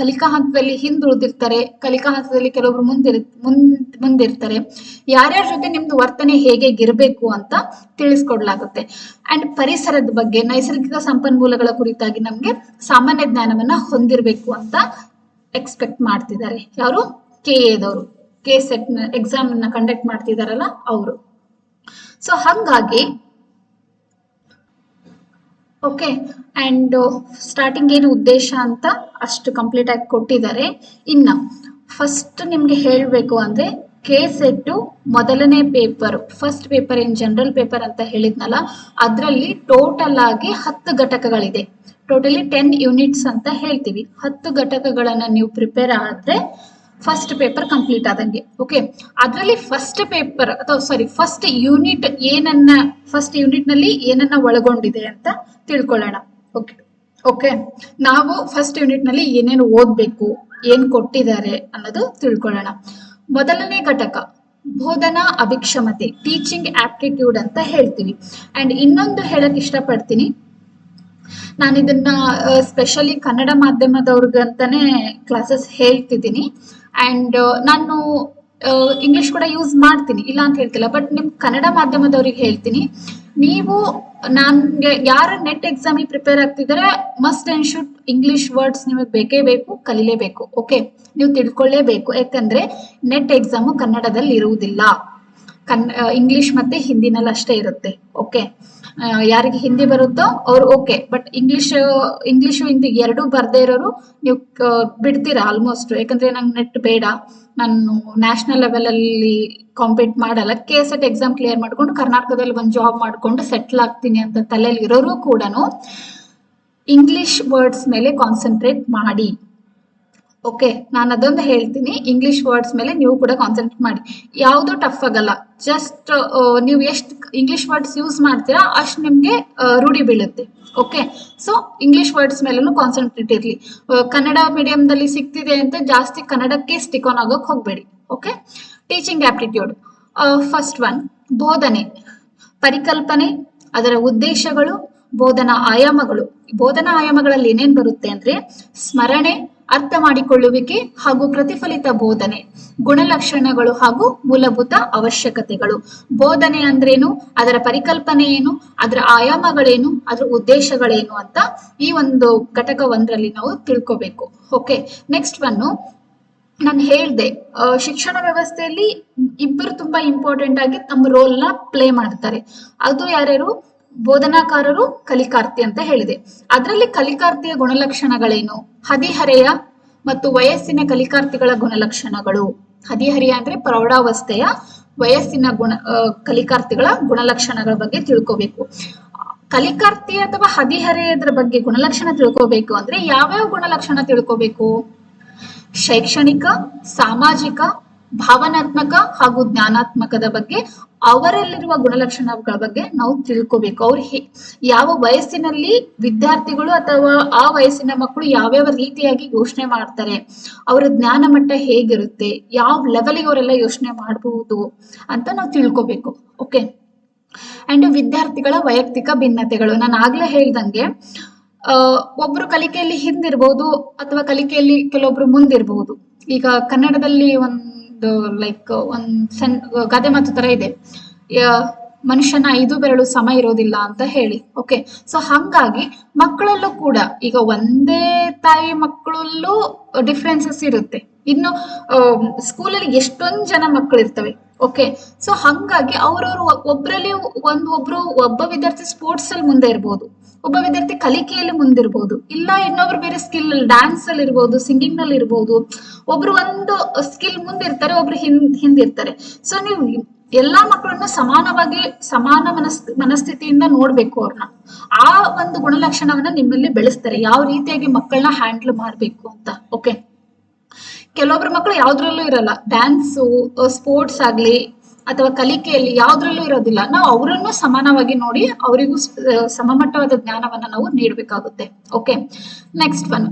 ಕಲಿಕಾ ಹಂತದಲ್ಲಿ ಹಿಂದುಳಿದಿರ್ತಾರೆ, ಕಲಿಕಾ ಹಂತದಲ್ಲಿ ಕೆಲವೊಬ್ರು ಮುಂದಿರ್ ಮುಂದ್ ಮುಂದಿರ್ತಾರೆ, ಯಾರ್ಯಾರ ಜೊತೆ ನಿಮ್ದು ವರ್ತನೆ ಹೇಗೆ ಇರಬೇಕು ಅಂತ ತಿಳಿಸ್ಕೊಡ್ಲಾಗುತ್ತೆ. ಅಂಡ್ ಪರಿಸರದ ಬಗ್ಗೆ, ನೈಸರ್ಗಿಕ ಸಂಪನ್ಮೂಲಗಳ ಕುರಿತಾಗಿ ನಮ್ಗೆ ಸಾಮಾನ್ಯ ಜ್ಞಾನವನ್ನ ಹೊಂದಿರಬೇಕು ಅಂತ ಎಕ್ಸ್ಪೆಕ್ಟ್ ಮಾಡ್ತಿದ್ದಾರೆ. ಯಾರು? ಕೆ ಎದವರು. ಕೆ ಸೆಟ್ ಎಕ್ಸಾಮ್ ಕಂಡಕ್ಟ್ ಮಾಡ್ತಿದಾರಲ್ಲ ಅವರು. ಸೊ ಹಂಗಾಗಿ ಓಕೆ ಅಂಡ್ ಸ್ಟಾರ್ಟಿಂಗ್ ಏನು ಉದ್ದೇಶ ಅಂತ ಅಷ್ಟು ಕಂಪ್ಲೀಟ್ ಆಗಿ ಕೊಟ್ಟಿದ್ದಾರೆ. ಇನ್ನ ಫಸ್ಟ್ ನಿಮಗೆ ಹೇಳಬೇಕು ಅಂದ್ರೆ ಕೆ ಸೆಟ್ಟು ಮೊದಲನೇ paper first paper in general paper ಅಂತ ಹೇಳಿದ್ನಲ್ಲ, ಅದರಲ್ಲಿ ಟೋಟಲ್ ಆಗಿ ಹತ್ತು ಘಟಕಗಳಿದೆ. ಟೋಟಲಿ ಟೆನ್ ಯೂನಿಟ್ಸ್ ಅಂತ ಹೇಳ್ತೀವಿ. ಹತ್ತು ಘಟಕಗಳನ್ನ ನೀವು ಪ್ರಿಪೇರ್ ಆದ್ರೆ ಫಸ್ಟ್ ಪೇಪರ್ ಕಂಪ್ಲೀಟ್ ಆದಂಗೆ ಓಕೆ ಅದರಲ್ಲಿ ಫಸ್ಟ್ ಪೇಪರ್ ಅಥವಾ ಸಾರಿ ಫಸ್ಟ್ ಯೂನಿಟ್ ಏನನ್ನ ಫಸ್ಟ್ ಯೂನಿಟ್ನಲ್ಲಿ ಏನನ್ನ ಒಳಗೊಂಡಿದೆ ಅಂತ ತಿಳ್ಕೊಳ್ಳೋಣ ಓಕೆ ಓಕೆ ನಾವು ಫಸ್ಟ್ ಯೂನಿಟ್ನಲ್ಲಿ ಏನೇನು ಓದ್ಬೇಕು, ಏನ್ ಕೊಟ್ಟಿದ್ದಾರೆ ಅನ್ನೋದು ತಿಳ್ಕೊಳ್ಳೋಣ. ಮೊದಲನೇ ಘಟಕ, ಬೋಧನಾ ಅಭಿಕ್ಷಮತೆ ಟೀಚಿಂಗ್ ಆಪ್ಟಿಟ್ಯೂಡ್ ಅಂತ ಹೇಳ್ತೀವಿ. ಅಂಡ್ ಇನ್ನೊಂದು ಹೇಳಕ್ ಇಷ್ಟಪಡ್ತೀನಿ. ನಾನು ಇದನ್ನ ಸ್ಪೆಷಲಿ ಕನ್ನಡ ಮಾಧ್ಯಮದವ್ರಿಗಂತಾನೆ ಕ್ಲಾಸಸ್ ಹೇಳ್ತಿದ್ದೀನಿ. ಅಂಡ್ ನಾನು ಇಂಗ್ಲಿಷ್ ಕೂಡ ಯೂಸ್ ಮಾಡ್ತೀನಿ, ಇಲ್ಲ ಅಂತ ಹೇಳ್ತಿಲ್ಲ ಬಟ್ ನಿಮ್ ಕನ್ನಡ ಮಾಧ್ಯಮದವ್ರಿಗೆ ಹೇಳ್ತೀನಿ. ನೀವು ನನ್ಗೆ ಯಾರ ನೆಟ್ ಎಕ್ಸಾಮಿಗೆ ಪ್ರಿಪೇರ್ ಆಗ್ತಿದ್ದಾರೆ must and should English words ನಿಮಗೆ ಬೇಕೇ ಬೇಕು, ಕಲಿಲೇಬೇಕು ಓಕೆ ನೀವು ತಿಳ್ಕೊಳ್ಳೇಬೇಕು, ಯಾಕಂದ್ರೆ ನೆಟ್ ಎಕ್ಸಾಮು ಕನ್ನಡದಲ್ಲಿ ಇರುವುದಿಲ್ಲ ಕನ್ ಇಂಗ್ಲಿಷ್ ಮತ್ತೆ ಹಿಂದಿನಲ್ಲಿ ಅಷ್ಟೇ ಇರುತ್ತೆ. ಓಕೆ ಯಾರಿಗೆ ಹಿಂದಿ ಬರುತ್ತೋ ಅವ್ರು okay but English English Hindi ಎರಡೂ ಬರ್ದೇ ಇರೋರು ನೀವು ಬಿಡ್ತೀರಾ ಆಲ್ಮೋಸ್ಟ್ ಯಾಕಂದ್ರೆ ನಂಗೆ ನೆಟ್ ಬೇಡ. ನಾನು ನ್ಯಾಷನಲ್ ಲೆವೆಲಲ್ಲಿ ಕಾಂಪೀಟ್ ಮಾಡಲ್ಲ. K SET exam clear ಮಾಡ್ಕೊಂಡು ಕರ್ನಾಟಕದಲ್ಲಿ ಒಂದು ಜಾಬ್ ಮಾಡ್ಕೊಂಡು ಸೆಟ್ಲ್ ಆಗ್ತೀನಿ ಅಂತ ತಲೆಯಲ್ಲಿ ಇರೋರು ಕೂಡ ಇಂಗ್ಲಿಷ್ ವರ್ಡ್ಸ್ ಮೇಲೆ ಕಾನ್ಸಂಟ್ರೇಟ್ ಮಾಡಿ. ಓಕೆ ನಾನು ಅದೊಂದು ಹೇಳ್ತೀನಿ. ಇಂಗ್ಲಿಷ್ ವರ್ಡ್ಸ್ ಮೇಲೆ ನೀವು ಕೂಡ ಕಾನ್ಸಂಟ್ರೇಟ್ ಮಾಡಿ. ಯಾವುದು ಟಫ್ ಆಗಲ್ಲ. ಜಸ್ಟ್ ನೀವು ಎಷ್ಟು ಇಂಗ್ಲಿಷ್ ವರ್ಡ್ಸ್ ಯೂಸ್ ಮಾಡ್ತೀರಾ, ಅಷ್ಟು ನಿಮಗೆ ರೂಢಿ ಬೀಳುತ್ತೆ. ಓಕೆ ಸೊ ಇಂಗ್ಲಿಷ್ ವರ್ಡ್ಸ್ ಮೇಲೂ ಕಾನ್ಸಂಟ್ರೇಟ್ ಇರಲಿ. ಕನ್ನಡ ಮೀಡಿಯಂದಲ್ಲಿ ಸಿಗ್ತಿದೆ ಅಂತ ಜಾಸ್ತಿ ಕನ್ನಡಕ್ಕೆ ಸ್ಟಿಕ್ ಆನ್ ಆಗೋಕೆ ಹೋಗಬೇಡಿ. Okay teaching aptitude first one ಬೋಧನೆ. ಪರಿಕಲ್ಪನೆ, ಅದರ ಉದ್ದೇಶಗಳು, ಬೋಧನಾ ಆಯಾಮಗಳು. ಬೋಧನಾ ಆಯಾಮಗಳಲ್ಲಿ ಏನೇನ್ ಬರುತ್ತೆ ಅಂದ್ರೆ, ಸ್ಮರಣೆ ಅರ್ಥ ಮಾಡಿಕೊಳ್ಳುವಿಕೆ ಹಾಗೂ ಪ್ರತಿಫಲಿತ ಬೋಧನೆ, ಗುಣಲಕ್ಷಣಗಳು ಹಾಗೂ ಮೂಲಭೂತ ಅವಶ್ಯಕತೆಗಳು. ಬೋಧನೆ ಅಂದ್ರೇನು? ಅದರ ಪರಿಕಲ್ಪನೆ ಏನು ಅದರ ಆಯಾಮಗಳೇನು? ಅದರ ಉದ್ದೇಶಗಳೇನು ಅಂತ ಈ ಒಂದು ಘಟಕ ಒಂದರಲ್ಲಿ ನಾವು ತಿಳ್ಕೋಬೇಕು. ಓಕೆ ನೆಕ್ಸ್ಟ್ ಬನ್ನು ನಾನು ಹೇಳ್ದೆ ಶಿಕ್ಷಣ ವ್ಯವಸ್ಥೆಯಲ್ಲಿ ಇಬ್ಬರು ತುಂಬಾ ಇಂಪಾರ್ಟೆಂಟ್ ಆಗಿ ತಮ್ಮ ರೋಲ್ನ ಪ್ಲೇ ಮಾಡ್ತಾರೆ. ಅದು ಯಾರ್ಯಾರು? ಬೋಧನಾಕಾರರು, ಕಲಿಕಾರ್ತಿ ಅಂತ ಹೇಳಿದೆ. ಅದರಲ್ಲಿ ಕಲಿಕಾರ್ತಿಯ ಗುಣಲಕ್ಷಣಗಳೇನು? ಹದಿಹರೆಯ ಮತ್ತು ವಯಸ್ಸಿನ ಕಲಿಕಾರ್ಥಿಗಳ ಗುಣಲಕ್ಷಣಗಳು. ಹದಿಹರೆಯ ಅಂದ್ರೆ ಪ್ರೌಢಾವಸ್ಥೆಯ ವಯಸ್ಸಿನ ಗುಣ ಕಲಿಕಾರ್ಥಿಗಳ ಗುಣಲಕ್ಷಣಗಳ ಬಗ್ಗೆ ತಿಳ್ಕೋಬೇಕು. ಕಲಿಕಾರ್ಥಿ ಅಥವಾ ಹದಿಹರೆಯದ್ರ ಬಗ್ಗೆ ಗುಣಲಕ್ಷಣ ತಿಳ್ಕೋಬೇಕು ಅಂದ್ರೆ ಯಾವ್ಯಾವ ಗುಣಲಕ್ಷಣ ತಿಳ್ಕೋಬೇಕು? ಶೈಕ್ಷಣಿಕ, ಸಾಮಾಜಿಕ, ಭಾವನಾತ್ಮಕ ಹಾಗೂ ಜ್ಞಾನಾತ್ಮಕದ ಬಗ್ಗೆ ಅವರಲ್ಲಿರುವ ಗುಣಲಕ್ಷಣಗಳ ಬಗ್ಗೆ ನಾವು ತಿಳ್ಕೋಬೇಕು. ಅವ್ರು ಯಾವ ವಯಸ್ಸಿನಲ್ಲಿ ವಿದ್ಯಾರ್ಥಿಗಳು ಅಥವಾ ಆ ವಯಸ್ಸಿನ ಮಕ್ಕಳು ಯಾವ್ಯಾವ ರೀತಿಯಾಗಿ ಯೋಚನೆ ಮಾಡ್ತಾರೆ, ಅವರ ಜ್ಞಾನ ಮಟ್ಟ ಹೇಗಿರುತ್ತೆ, ಯಾವ ಲೆವೆಲ್ಗೆ ಅವರೆಲ್ಲ ಯೋಚನೆ ಮಾಡಬಹುದು ಅಂತ ನಾವು ತಿಳ್ಕೋಬೇಕು. ಓಕೆ ಅಂಡ್ ವಿದ್ಯಾರ್ಥಿಗಳ ವೈಯಕ್ತಿಕ ಭಿನ್ನತೆಗಳು. ನಾನು ಆಗ್ಲೇ ಹೇಳ್ದಂಗೆ ಒಬ್ರು ಕಲಿಕೆಯಲ್ಲಿ ಹಿಂದಿರ್ಬೋದು ಅಥವಾ ಕಲಿಕೆಯಲ್ಲಿ ಕೆಲವೊಬ್ರು ಮುಂದಿರ್ಬಹುದು ಈಗ ಕನ್ನಡದಲ್ಲಿ ಒಂದು ಲೈಕ್ ಒಂದ್ ಸಣ್ಣ ಗಾದೆ ಮಾತು ತರ ಇದೆ. ಮನುಷ್ಯನ ಐದು ಬೆರಳು ಸಮ ಇರೋದಿಲ್ಲ ಅಂತ ಹೇಳಿ. ಓಕೆ ಸೊ ಹಂಗಾಗಿ ಮಕ್ಕಳಲ್ಲೂ ಕೂಡ ಈಗ ಒಂದೇ ತಾಯಿ ಮಕ್ಕಳಲ್ಲೂ ಡಿಫ್ರೆನ್ಸಸ್ ಇರುತ್ತೆ. ಇನ್ನು ಸ್ಕೂಲಲ್ಲಿ ಎಷ್ಟೊಂದ್ ಜನ ಮಕ್ಕಳು ಇರ್ತವೆ ಓಕೆ ಸೊ ಹಂಗಾಗಿ ಅವ್ರವ್ರು ಒಬ್ರಲ್ಲಿ ಒಂದ್ ಒಬ್ರು, ಒಬ್ಬ ವಿದ್ಯಾರ್ಥಿ ಸ್ಪೋರ್ಟ್ಸ್ ಅಲ್ಲಿ ಮುಂದೆ ಇರ್ಬೋದು. ಒಬ್ಬ ವಿದ್ಯಾರ್ಥಿ ಕಲಿಕೆಯಲ್ಲಿ ಮುಂದಿರ್ಬೋದು. ಇಲ್ಲ ಇನ್ನೊಬ್ರು ಬೇರೆ ಸ್ಕಿಲ್ ಡ್ಯಾನ್ಸ್ ಅಲ್ಲಿ ಇರ್ಬೋದು ಸಿಂಗಿಂಗ್ನಲ್ಲಿ ಇರ್ಬೋದು. ಒಬ್ರು ಒಂದು ಸ್ಕಿಲ್ ಮುಂದಿರ್ತಾರೆ, ಒಬ್ರು ಹಿಂದ್, ಹಿಂದಿರ್ತಾರೆ. ಸೊ ನೀವು ಎಲ್ಲಾ ಮಕ್ಕಳನ್ನ ಸಮಾನವಾಗಿ, ಸಮಾನ ಮನಸ್ ಮನಸ್ಥಿತಿಯಿಂದ ನೋಡ್ಬೇಕು ಅವ್ರನ್ನ ಆ ಒಂದು ಗುಣಲಕ್ಷಣವನ್ನ ನಿಮ್ಮಲ್ಲಿ ಬೆಳೆಸ್ತಾರೆ. ಯಾವ ರೀತಿಯಾಗಿ ಮಕ್ಕಳನ್ನ ಹ್ಯಾಂಡಲ್ ಮಾಡ್ಬೇಕು ಅಂತ ಓಕೆ ಕೆಲವೊಬ್ರು ಮಕ್ಕಳು ಯಾವ್ದ್ರಲ್ಲೂ ಇರಲ್ಲ. ಡ್ಯಾನ್ಸು ಸ್ಪೋರ್ಟ್ಸ್ ಆಗ್ಲಿ, ಅಥವಾ ಕಲಿಕೆಯಲ್ಲಿ ಯಾವ್ದ್ರಲ್ಲೂ ಇರೋದಿಲ್ಲ. ನಾವು ಅವರನ್ನು ಸಮಾನವಾಗಿ ನೋಡಿ ಅವರಿಗೂ ಸಮಮಟ್ಟವಾದ ಜ್ಞಾನವನ್ನ ನಾವು ನೀಡಬೇಕಾಗುತ್ತೆ ಓಕೆ ನೆಕ್ಸ್ಟ್ ಒನ್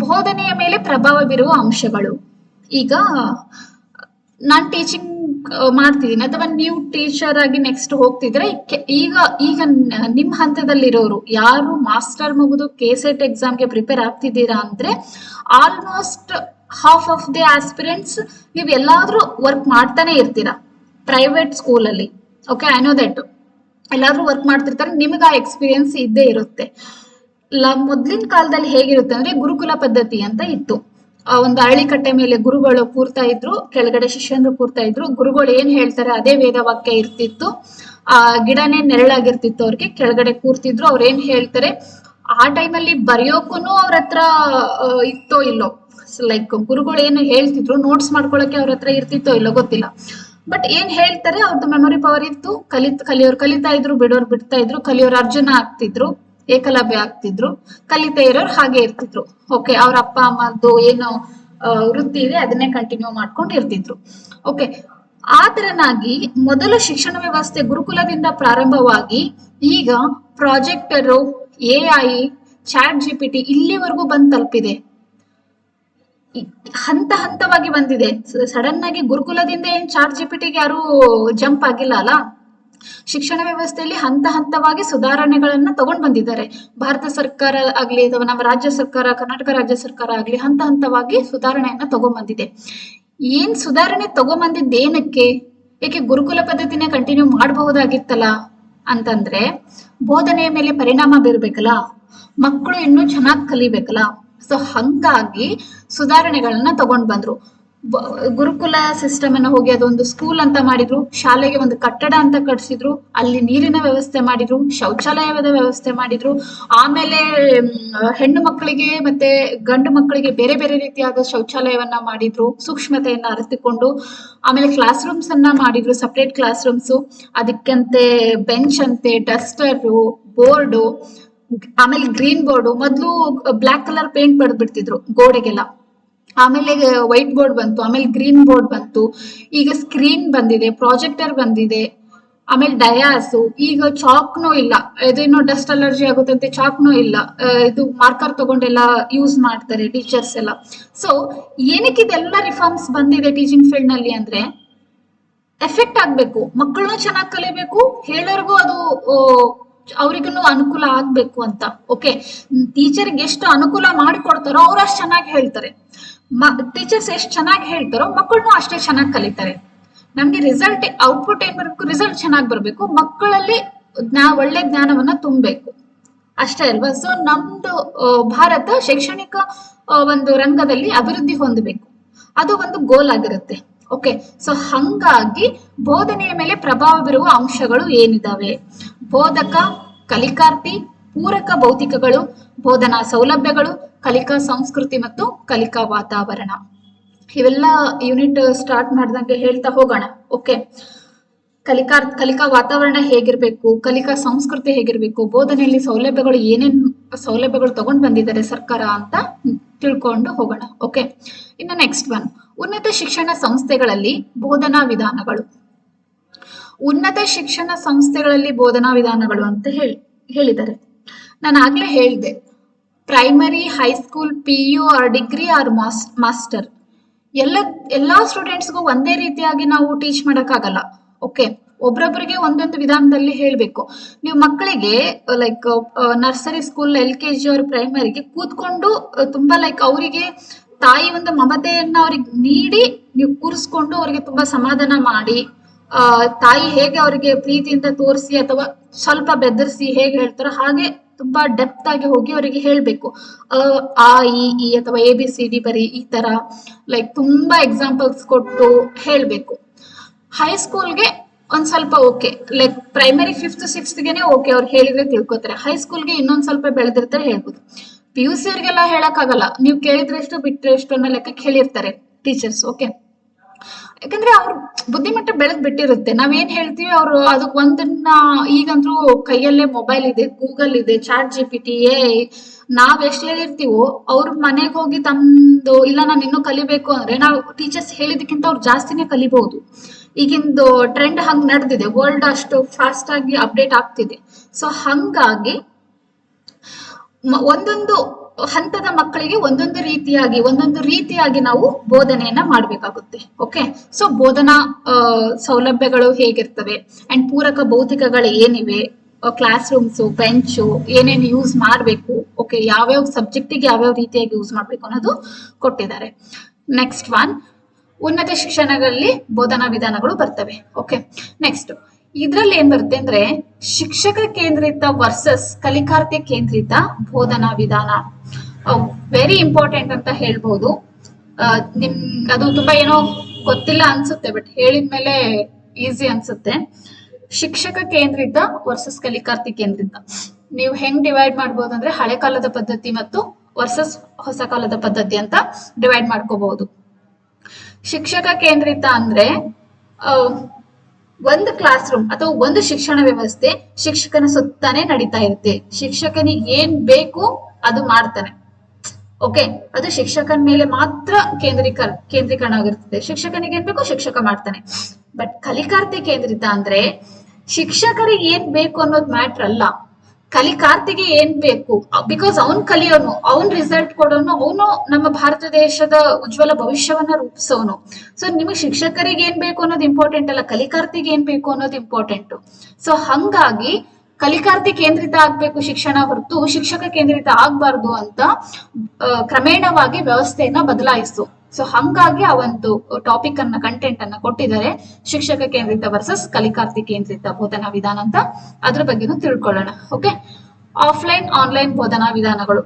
ಬೋಧನೆಯ ಮೇಲೆ ಪ್ರಭಾವ ಬೀರುವ ಅಂಶಗಳು. ಈಗ ನಾನ್ ಟೀಚಿಂಗ್ ಮಾಡ್ತಿದ್ದೀನಿ ಅಥವಾ ನೀವು ಟೀಚರ್ ಆಗಿ ನೆಕ್ಸ್ಟ್ ಹೋಗ್ತಿದ್ರೆ ಈಗ ಈಗ ನಿಮ್ ಹಂತದಲ್ಲಿರೋರು ಯಾರು ಮಾಸ್ಟರ್ ಮುಗಿದು ಕೆ ಸೆಟ್ ಎಕ್ಸಾಮ್ಗೆ ಪ್ರಿಪೇರ್ ಆಗ್ತಿದ್ದೀರಾ ಅಂದ್ರೆ almost half of the aspirants ನೀವು ಎಲ್ಲಾದ್ರೂ ವರ್ಕ್ ಮಾಡ್ತಾನೆ ಇರ್ತೀರಾ. ಪ್ರೈವೇಟ್ ಸ್ಕೂಲಲ್ಲಿ ಓಕೆ ಐ ನೋ ದಟ್ ಎಲ್ಲಾದ್ರೂ ವರ್ಕ್ ಮಾಡ್ತಿರ್ತಾರೆ. ನಿಮಗೆ ಆ ಎಕ್ಸ್ಪೀರಿಯನ್ಸ್ ಇದ್ದೇ ಇರುತ್ತೆ. ಮೊದ್ಲಿನ ಕಾಲದಲ್ಲಿ ಹೇಗಿರುತ್ತೆ ಅಂದ್ರೆ ಗುರುಕುಲ ಪದ್ಧತಿ ಅಂತ ಇತ್ತು. ಆ ಒಂದು ಅರಳಿಕಟ್ಟೆ ಮೇಲೆ ಗುರುಗಳು ಕೂರ್ತಾ ಇದ್ರು, ಕೆಳಗಡೆ ಶಿಷ್ಯಂದ್ರು ಕೂರ್ತಾ ಇದ್ರು, ಗುರುಗಳು ಏನ್ ಹೇಳ್ತಾರೆ ಅದೇ ವೇದ ವಾಕ್ಯ ಇರ್ತಿತ್ತು. ಆ ಗಿಡನೇ ನೆರಳಾಗಿರ್ತಿತ್ತು ಅವ್ರಿಗೆ, ಕೆಳಗಡೆ ಕೂರ್ತಿದ್ರು, ಅವ್ರ ಏನ್ ಹೇಳ್ತಾರೆ, ಆ ಟೈಮಲ್ಲಿ ಬರೆಯೋಕುನು ಅವ್ರ ಹತ್ರ ಇತ್ತೋ ಇಲ್ಲೋ. ಲೈಕ್ ಗುರುಗಳು ಏನು ಹೇಳ್ತಿದ್ರು ನೋಟ್ಸ್ ಮಾಡ್ಕೊಳಕ್ಕೆ ಅವ್ರ ಹತ್ರ ಇರ್ತಿತ್ತೋ ಇಲ್ಲೋ ಗೊತ್ತಿಲ್ಲ. ಬಟ್ ಏನ್ ಹೇಳ್ತಾರೆ ಅವ್ರದ್ದು ಮೆಮೊರಿ ಪವರ್ ಇತ್ತು. ಕಲಿತ್, ಕಲಿಯೋರು ಕಲಿತಾ ಇದ್ರು, ಬಿಡೋರು ಬಿಡ್ತಾ ಇದ್ರು, ಕಲಿಯೋರು ಅರ್ಜುನ ಆಗ್ತಿದ್ರು. ಏಕಲವ್ಯ ಆಗ್ತಿದ್ರು. ಕಲಿತಾ ಇರೋರು ಹಾಗೆ ಇರ್ತಿದ್ರು. ಓಕೆ ಅವ್ರ ಅಪ್ಪ ಅಮ್ಮದ್ದು ಏನು ವೃತ್ತಿ ಇದೆ, ಅದನ್ನೇ ಕಂಟಿನ್ಯೂ ಮಾಡ್ಕೊಂಡು ಇರ್ತಿದ್ರು. ಓಕೆ ಆ ತರನಾಗಿ ಮೊದಲ ಶಿಕ್ಷಣ ವ್ಯವಸ್ಥೆ ಗುರುಕುಲದಿಂದ ಪ್ರಾರಂಭವಾಗಿ ಈಗ projector A I chat GPT ಇಲ್ಲಿವರೆಗೂ ಬಂದು ತಲುಪಿದೆ. ಹಂತ ಹಂತವಾಗಿ ಬಂದಿದೆ. ಸಡನ್ ಆಗಿ ಗುರುಕುಲದಿಂದ ಏನ್ ಚಾಟ್ ಜಿ ಪಿ ಟಿಗೆ ಯಾರು ಜಂಪ್ ಆಗಿಲ್ಲ ಅಲ್ಲ? ಶಿಕ್ಷಣ ವ್ಯವಸ್ಥೆಯಲ್ಲಿ ಹಂತ ಹಂತವಾಗಿ ಸುಧಾರಣೆಗಳನ್ನ ತಗೊಂಡ್ ಬಂದಿದ್ದಾರೆ. ಭಾರತ ಸರ್ಕಾರ ಆಗ್ಲಿ ಅಥವಾ ನಮ್ಮ ರಾಜ್ಯ ಸರ್ಕಾರ, ಕರ್ನಾಟಕ ರಾಜ್ಯ ಸರ್ಕಾರ ಆಗ್ಲಿ ಹಂತ ಹಂತವಾಗಿ ಸುಧಾರಣೆಯನ್ನ ತಗೊಂಡ್ಬಂದಿದೆ ಏನ್ ಸುಧಾರಣೆ ತಗೊಂಬಂದಿದ್ದ ಏನಕ್ಕೆ? ಏಕೆ ಗುರುಕುಲ ಪದ್ಧತಿನೇ ಕಂಟಿನ್ಯೂ ಮಾಡಬಹುದಾಗಿತ್ತಲ್ಲ ಅಂತಂದ್ರೆ ಬೋಧನೆಯ ಮೇಲೆ ಪರಿಣಾಮ ಬೀರ್ಬೇಕಲ್ಲ? ಮಕ್ಕಳು ಇನ್ನೂ ಚೆನ್ನಾಗಿ ಕಲಿಬೇಕಲ್ಲ? ಸೊ ಹಂಗಾಗಿ ಸುಧಾರಣೆಗಳನ್ನ ತಗೊಂಡ್ ಬಂದ್ರು. ಗುರುಕುಲ ಸಿಸ್ಟಮ್ ಅನ್ನ ಹೋಗಿ ಅದೊಂದು ಸ್ಕೂಲ್ ಅಂತ ಮಾಡಿದ್ರು, ಶಾಲೆಗೆ ಒಂದು ಕಟ್ಟಡ ಅಂತ ಕಟ್ಸಿದ್ರು, ಅಲ್ಲಿ ನೀರಿನ ವ್ಯವಸ್ಥೆ ಮಾಡಿದ್ರು, ಶೌಚಾಲಯದ ವ್ಯವಸ್ಥೆ ಮಾಡಿದ್ರು, ಆಮೇಲೆ ಹೆಣ್ಣು ಮಕ್ಕಳಿಗೆ ಮತ್ತೆ ಗಂಡು ಮಕ್ಕಳಿಗೆ ಬೇರೆ ಬೇರೆ ರೀತಿಯಾದ ಶೌಚಾಲಯವನ್ನ ಮಾಡಿದ್ರು, ಸೂಕ್ಷ್ಮತೆಯನ್ನ ಅರಿತುಕೊಂಡು, ಆಮೇಲೆ ಕ್ಲಾಸ್ ರೂಮ್ಸ್ ಅನ್ನ ಮಾಡಿದ್ರು ಸಪ್ರೇಟ್ ಕ್ಲಾಸ್ ರೂಮ್ಸ್ ಅದಕ್ಕಂತೆ ಬೆಂಚ್ ಅಂತೆ ಡಸ್ಟರು ಬೋರ್ಡು ಆಮೇಲೆ ಗ್ರೀನ್ ಬೋರ್ಡು ಮೊದ್ಲು ಬ್ಲಾಕ್ ಕಲರ್ ಪೇಂಟ್ ಬಡ್ದ್ಬಿಡ್ತಿದ್ರು ಗೋಡೆಗೆಲ್ಲ. ಆಮೇಲೆ ವೈಟ್ ಬೋರ್ಡ್ ಬಂತು, ಆಮೇಲೆ ಗ್ರೀನ್ ಬೋರ್ಡ್ ಬಂತು. ಈಗ ಸ್ಕ್ರೀನ್ ಬಂದಿದೆ ಪ್ರಾಜೆಕ್ಟರ್ ಬಂದಿದೆ, ಆಮೇಲೆ ಡಯಾಸು ಈಗ ಚಾಕ್ನೂ ಇಲ್ಲ. ಇದೇನೋ ಡಸ್ಟ್ ಅಲರ್ಜಿ ಆಗುತ್ತಂತೆ ಚಾಕ್ನೂ ಇಲ್ಲ. ಇದು ಮಾರ್ಕರ್ ತಗೊಂಡೆಲ್ಲ ಯೂಸ್ ಮಾಡ್ತಾರೆ ಟೀಚರ್ಸ್ ಎಲ್ಲ. ಸೊ ಏನಕ್ಕೆ ಇದೆಲ್ಲ ರಿಫಾರ್ಮ್ಸ್ ಬಂದಿದೆ ಟೀಚಿಂಗ್ ಫೀಲ್ಡ್ನಲ್ಲಿ ಅಂದ್ರೆ ಎಫೆಕ್ಟ್ ಆಗ್ಬೇಕು. ಮಕ್ಕಳು ಚೆನ್ನಾಗಿ ಕಲಿಬೇಕು, ಹೇಳೋರ್ಗೂ ಅದು ಅವ್ರಿಗೂ ಅನುಕೂಲ ಆಗ್ಬೇಕು ಅಂತ. ಓಕೆ ಟೀಚರ್ಗೆ ಎಷ್ಟು ಅನುಕೂಲ ಮಾಡಿಕೊಡ್ತಾರೋ ಅವ್ರು ಅಷ್ಟು ಚೆನ್ನಾಗಿ ಹೇಳ್ತಾರೆ. ಟೀಚರ್ಸ್ ಎಷ್ಟು ಚೆನ್ನಾಗಿ ಹೇಳ್ತಾರೋ ಮಕ್ಕಳನ್ನು ಅಷ್ಟೇ ಚೆನ್ನಾಗಿ ಕಲಿತಾರೆ. ನಮ್ಗೆ ರಿಸಲ್ಟ್ ಔಟ್ಪುಟ್ ಏನ್ ಬರ್ಬೇಕು? ರಿಸಲ್ಟ್ ಚೆನ್ನಾಗಿ ಬರ್ಬೇಕು. ಮಕ್ಕಳಲ್ಲಿ ಜ್ಞಾ, ಒಳ್ಳೆ ಜ್ಞಾನವನ್ನ ತುಂಬಬೇಕು. ಅಷ್ಟೇ ಅಲ್ವಾ? ಸೊ ನಮ್ದು ಭಾರತ ಶೈಕ್ಷಣಿಕ ಒಂದು ರಂಗದಲ್ಲಿ ಅಭಿವೃದ್ಧಿ ಹೊಂದಬೇಕು. ಅದು ಒಂದು ಗೋಲ್ ಆಗಿರುತ್ತೆ. ಓಕೆ ಸೊ ಹಂಗಾಗಿ ಬೋಧನೆಯ ಮೇಲೆ ಪ್ರಭಾವ ಬೀರುವ ಅಂಶಗಳು ಏನಿದಾವೆ? ಬೋಧಕ ಕಲಿಕಾರ್ಥಿ ಪೂರಕ ಭೌತಿಕಗಳು, ಬೋಧನಾ ಸೌಲಭ್ಯಗಳು ಕಲಿಕಾ ಸಂಸ್ಕೃತಿ ಮತ್ತು ಕಲಿಕಾ ವಾತಾವರಣ. ಇವೆಲ್ಲ ಯೂನಿಟ್ ಸ್ಟಾರ್ಟ್ ಮಾಡ್ದಂಗೆ ಹೇಳ್ತಾ ಹೋಗೋಣ. ಓಕೆ ಕಲಿಕಾ ಕಲಿಕಾ ವಾತಾವರಣ ಹೇಗಿರ್ಬೇಕು? ಕಲಿಕಾ ಸಂಸ್ಕೃತಿ ಹೇಗಿರ್ಬೇಕು? ಬೋಧನೆಯಲ್ಲಿ ಸೌಲಭ್ಯಗಳು ಏನೇನ್ ಸೌಲಭ್ಯಗಳು ತಗೊಂಡ್ ಬಂದಿದ್ದಾರೆ ಸರ್ಕಾರ ಅಂತ ತಿಳ್ಕೊಂಡು ಹೋಗೋಣ. ಓಕೆ ಇನ್ನು ನೆಕ್ಸ್ಟ್ ಒನ್ ಉನ್ನತ ಶಿಕ್ಷಣ ಸಂಸ್ಥೆಗಳಲ್ಲಿ ಬೋಧನಾ ವಿಧಾನಗಳು. ಉನ್ನತ ಶಿಕ್ಷಣ ಸಂಸ್ಥೆಗಳಲ್ಲಿ ಬೋಧನಾ ವಿಧಾನಗಳು ಅಂತ ಹೇಳಿ, ಹೇಳಿದ್ದಾರೆ. ನಾನು ಆಗ್ಲೇ ಹೇಳಿದೆ. Primary high school P U or degree or master ಎಲ್ಲ ಎಲ್ಲ ಸ್ಟೂಡೆಂಟ್ಸ್ಗೂ ಒಂದೇ ರೀತಿಯಾಗಿ ನಾವು ಟೀಚ್ ಮಾಡಕ್ಕಾಗಲ್ಲ. ಓಕೆ ಒಬ್ರೊಬ್ರಿಗೆ ಒಂದೊಂದು ವಿಧಾನದಲ್ಲಿ ಹೇಳ್ಬೇಕು. ನೀವು ಮಕ್ಕಳಿಗೆ like nursery school L K G ಅವ್ರ ಪ್ರೈಮರಿಗೆ ಕೂತ್ಕೊಂಡು ತುಂಬಾ ಲೈಕ್ ಅವರಿಗೆ ತಾಯಿ ಒಂದು ಮಮತೆಯನ್ನ ಅವ್ರಿಗೆ ನೀಡಿ, ನೀವು ಕೂರಿಸ್ಕೊಂಡು ಅವ್ರಿಗೆ ತುಂಬಾ ಸಮಾಧಾನ ಮಾಡಿ ತಾಯಿ ಹೇಗೆ ಅವರಿಗೆ ಪ್ರೀತಿಯಿಂದ ತೋರಿಸಿ ಅಥವಾ ಸ್ವಲ್ಪ ಬೆದರಿಸಿ ಹೇಗೆ ಹೇಳ್ತಾರೋ ಹಾಗೆ ತುಂಬಾ ಡೆಪ್ತ್ ಆಗಿ ಹೋಗಿ ಅವರಿಗೆ ಹೇಳ್ಬೇಕು ಆ ಇ ಅಥವಾ ಎ ಬಿ ಸಿ ಡಿ ಬರಿ ಈ ತರ ಲೈಕ್ ತುಂಬಾ ಎಕ್ಸಾಂಪಲ್ಸ್ ಕೊಟ್ಟು ಹೇಳ್ಬೇಕು. ಹೈಸ್ಕೂಲ್ಗೆ ಒಂದ್ ಸ್ವಲ್ಪ ಓಕೆ ಲೈಕ್ ಪ್ರೈಮರಿ ಫಿಫ್ತ್ ಸಿಕ್ಸ್ತ್ಗೆನೆ ಓಕೆ ಅವ್ರು ಹೇಳಿದ್ರೆ ತಿಳ್ಕೊತಾರೆ. ಹೈಸ್ಕೂಲ್ಗೆ ಇನ್ನೊಂದ್ ಸ್ವಲ್ಪ ಬೆಳೆದಿರ್ತಾರೆ ಹೇಳ್ಬೋದು. ಪಿ ಯು ಸಿ ಅವ್ರಿಗೆಲ್ಲ ಹೇಳಕ್ಕಾಗಲ್ಲ. ನೀವು ಕೇಳಿದ್ರೆಷ್ಟು ಬಿಟ್ರೆಷ್ಟು ಅನ್ನೋ ಲೆಕ್ಕಕ್ಕೆ ಹೇಳಿರ್ತಾರೆ ಟೀಚರ್ಸ್ ಓಕೆ ಯಾಕಂದ್ರೆ ಅವ್ರ ಬುದ್ಧಿಮಟ್ಟ ಬೆಳೆದ್ ಬಿಟ್ಟಿರುತ್ತೆ. ನಾವೇನ್ ಹೇಳ್ತೀವಿ, ಅವ್ರು ಅದಕ್ ಒಂದನ್ನ ಈಗಂತೂ ಕೈಯಲ್ಲೇ ಮೊಬೈಲ್ ಇದೆ ಗೂಗಲ್ ಇದೆ ಚಾಟ್ ಜಿ ಪಿ ಟಿ ಎ ನಾವ್ ಎಷ್ಟ್ ಹೇಳಿರ್ತೀವೋ ಅವ್ರ ಮನೆಗ್ ಹೋಗಿ ತಮ್ದು ಇಲ್ಲ ನಾನು ಇನ್ನೂ ಕಲಿಬೇಕು ಅಂದ್ರೆ ನಾವು ಟೀಚರ್ಸ್ ಹೇಳಿದಕ್ಕಿಂತ ಅವ್ರು ಜಾಸ್ತಿನೇ ಕಲಿಬಹುದು ಈಗಿಂದು ಟ್ರೆಂಡ್ ಹಂಗ್ ನಡೆದಿದೆ. ವರ್ಲ್ಡ್ ಅಷ್ಟು ಫಾಸ್ಟ್ ಆಗಿ ಅಪ್ಡೇಟ್ ಆಗ್ತಿದೆ. ಸೊ ಹಂಗಾಗಿ ಒಂದೊಂದು ಹಂತದ ಮಕ್ಕಳಿಗೆ ಒಂದೊಂದು ರೀತಿಯಾಗಿ ಒಂದೊಂದು ರೀತಿಯಾಗಿ ನಾವು ಬೋಧನೆಯನ್ನ ಮಾಡ್ಬೇಕಾಗುತ್ತೆ. ಓಕೆ ಸೊ ಬೋಧನಾ ಸೌಲಭ್ಯಗಳು ಹೇಗಿರ್ತವೆ? ಅಂಡ್ ಪೂರಕ ಭೌತಿಕಗಳು ಏನಿವೆ? ಕ್ಲಾಸ್ ರೂಮ್ಸು ಬೆಂಚು ಏನೇನು ಯೂಸ್ ಮಾಡಬೇಕು? ಓಕೆ ಯಾವ್ಯಾವ ಸಬ್ಜೆಕ್ಟಿಗೆ ಯಾವ್ಯಾವ ರೀತಿಯಾಗಿ ಯೂಸ್ ಮಾಡಬೇಕು ಅನ್ನೋದು ಕೊಟ್ಟಿದ್ದಾರೆ. ನೆಕ್ಸ್ಟ್ ಒನ್ ಉನ್ನತ ಶಿಕ್ಷಣಗಳಲ್ಲಿ ಬೋಧನಾ ವಿಧಾನಗಳು ಬರ್ತವೆ. ಓಕೆ ನೆಕ್ಸ್ಟ್ ಇದ್ರಲ್ಲಿ ಏನ್ ಬರುತ್ತೆ ಅಂದ್ರೆ ಶಿಕ್ಷಕ ಕೇಂದ್ರಿತ ವರ್ಸಸ್ ಕಲಿಕಾರ್ಥಿ ಕೇಂದ್ರಿತ ಬೋಧನಾ ವಿಧಾನ. ವೆರಿ ಇಂಪಾರ್ಟೆಂಟ್ ಅಂತ ಹೇಳ್ಬೋದು. ನಿಮ್, ಅದು ತುಂಬಾ ಏನೋ ಗೊತ್ತಿಲ್ಲ ಅನ್ಸುತ್ತೆ ಬಟ್ ಹೇಳಿದ್ಮೇಲೆ ಈಸಿ ಅನ್ಸುತ್ತೆ. ಶಿಕ್ಷಕ ಕೇಂದ್ರಿತ ವರ್ಸಸ್ ಕಲಿಕಾರ್ಥಿ ಕೇಂದ್ರಿತ. ನೀವು ಹೆಂಗ್ ಡಿವೈಡ್ ಮಾಡ್ಬೋದು ಅಂದ್ರೆ ಹಳೆ ಕಾಲದ ಪದ್ಧತಿ ಮತ್ತು ವರ್ಸಸ್ ಹೊಸ ಕಾಲದ ಪದ್ಧತಿ ಅಂತ ಡಿವೈಡ್ ಮಾಡ್ಕೋಬಹುದು ಶಿಕ್ಷಕ ಕೇಂದ್ರಿತ ಅಂದ್ರೆ ಒಂದು ಕ್ಲಾಸ್ ರೂಮ್ ಅಥವಾ ಒಂದು ಶಿಕ್ಷಣ ವ್ಯವಸ್ಥೆ ಶಿಕ್ಷಕನ ಸುತ್ತಾನೆ ನಡೀತಾ ಇರುತ್ತೆ. ಶಿಕ್ಷಕನಿಗೆ ಏನ್ ಬೇಕು ಅದು ಮಾಡ್ತಾನೆ. ಓಕೆ ಅದು ಶಿಕ್ಷಕನ ಮೇಲೆ ಮಾತ್ರ ಕೇಂದ್ರೀಕ, ಕೇಂದ್ರೀಕರಣ ಆಗಿರ್ತದೆ. ಶಿಕ್ಷಕನಿಗೆ ಏನ್ ಬೇಕು ಶಿಕ್ಷಕ ಮಾಡ್ತಾನೆ. ಬಟ್ ಕಲಿಕಾರ್ಥಿ ಕೇಂದ್ರಿತ ಅಂದ್ರೆ ಶಿಕ್ಷಕರಿಗೆ ಏನ್ ಬೇಕು ಅನ್ನೋದು ಮ್ಯಾಟ್ರ್ ಅಲ್ಲ. ಕಲಿಕಾರ್ಥಿಗೆ ಏನ್ ಬೇಕು? ಬಿಕಾಸ್ ಅವನ್ ಕಲಿಯೋನು, ಅವನ್ ರಿಸಲ್ಟ್ ಕೊಡೋನು, ಅವನು ನಮ್ಮ ಭಾರತ ದೇಶದ ಉಜ್ವಲ ಭವಿಷ್ಯವನ್ನ ರೂಪಿಸೋನು. ಸೊ ನಿಮಗೆ ಶಿಕ್ಷಕರಿಗೆ ಏನ್ ಬೇಕು ಅನ್ನೋದು ಇಂಪಾರ್ಟೆಂಟ್ ಅಲ್ಲ, ಕಲಿಕಾರ್ತಿಗೆ ಏನ್ ಬೇಕು ಅನ್ನೋದು ಇಂಪಾರ್ಟೆಂಟ್ ಸೊ ಹಂಗಾಗಿ ಕಲಿಕಾರ್ತಿ ಕೇಂದ್ರಿತ ಆಗ್ಬೇಕು ಶಿಕ್ಷಣ ಹೊರತು, ಶಿಕ್ಷಕ ಕೇಂದ್ರಿತ ಆಗ್ಬಾರ್ದು ಅಂತ ಕ್ರಮೇಣವಾಗಿ ವ್ಯವಸ್ಥೆಯನ್ನ ಬದಲಾಯಿಸ್ತು ಸೊ ಹಂಗಾಗಿ ಆ ಒಂದು ಟಾಪಿಕ್ ಅನ್ನ ಕಂಟೆಂಟ್ ಅನ್ನ ಕೊಟ್ಟಿದ್ದಾರೆ. ಶಿಕ್ಷಕ ಕೇಂದ್ರಿತ ವರ್ಸಸ್ ಕಲಿಕಾರ್ಥಿ ಕೇಂದ್ರಿತ ಬೋಧನಾ ವಿಧಾನ ಅಂತ. ಅದ್ರ ಬಗ್ಗೆನೂ ತಿಳ್ಕೊಳ್ಳೋಣ ಓಕೆ ಆಫ್ಲೈನ್ ಆನ್ಲೈನ್ ಬೋಧನಾ ವಿಧಾನಗಳು.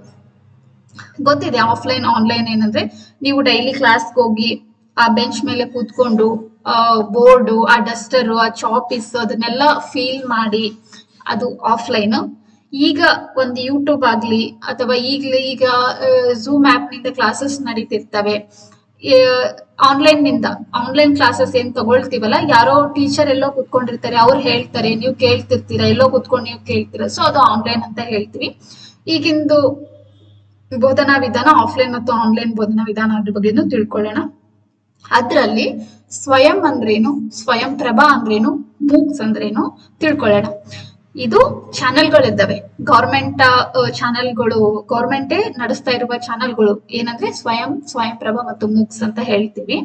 ಗೊತ್ತಿದೆ ಆಫ್ಲೈನ್ ಆನ್ಲೈನ್ ಏನಂದ್ರೆ ನೀವು ಡೈಲಿ ಕ್ಲಾಸ್ಗೆ ಹೋಗಿ ಆ ಬೆಂಚ್ ಮೇಲೆ ಕೂತ್ಕೊಂಡು, ಆ ಬೋರ್ಡು ಆ ಡಸ್ಟರು ಆ ಚಾಪಿಸ್ ಅದನ್ನೆಲ್ಲ ಫೀಲ್ ಮಾಡಿ, ಅದು ಆಫ್ಲೈನ್ ಈಗ ಒಂದು ಯೂಟ್ಯೂಬ್ ಆಗ್ಲಿ, ಅಥವಾ ಈಗಲೇ ಈಗ ಝೂಮ್ ಆಪ್ನಿಂದ ಕ್ಲಾಸಸ್ ನಡೀತಿರ್ತವೆ. ಆನ್ಲೈನ್ನಿಂದ ಆನ್ಲೈನ್ ಕ್ಲಾಸಸ್ ಏನ್ ತಗೊಳ್ತೀವಲ್ಲ? ಯಾರೋ ಟೀಚರ್ ಎಲ್ಲೋ ಕುತ್ಕೊಂಡಿರ್ತಾರೆ, ಅವ್ರು ಹೇಳ್ತಾರೆ, ನೀವು ಕೇಳ್ತಿರ್ತೀರಾ? ಎಲ್ಲೋ ಕುತ್ಕೊಂಡು ನೀವು ಕೇಳ್ತೀರಾ? ಸೊ ಅದು ಆನ್ಲೈನ್ ಅಂತ ಹೇಳ್ತೀವಿ. ಈಗಿಂದು ಬೋಧನಾ ವಿಧಾನ ಆಫ್ಲೈನ್ ಮತ್ತು ಆನ್ಲೈನ್ ಬೋಧನಾ ವಿಧಾನ ಅದ್ರ ಬಗ್ಗೆನೂ ತಿಳ್ಕೊಳ್ಳೋಣ. ಅದ್ರಲ್ಲಿ ಸ್ವಯಂ ಅಂದ್ರೇನು, ಸ್ವಯಂ ಪ್ರಭಾ ಅಂದ್ರೇನು, ಮೂಕ್ಸ್ ಅಂದ್ರೇನು ತಿಳ್ಕೊಳ್ಳೋಣ. ಇದು ಚಾನೆಲ್ಗಳಿದ್ದಾವೆ. ಗೌರ್ಮೆಂಟ್ ಚಾನೆಲ್ಗಳು, ಗೌರ್ಮೆಂಟೇ ನಡೆಸ್ತಾ ಇರುವ ಚಾನೆಲ್ಗಳು ಏನಂದ್ರೆ ಸ್ವಯಂ ಸ್ವಯಂ ಪ್ರಭಾ ಮತ್ತು ಮೂಕ್ಸ್ ಅಂತ ಹೇಳ್ತೀವಿ.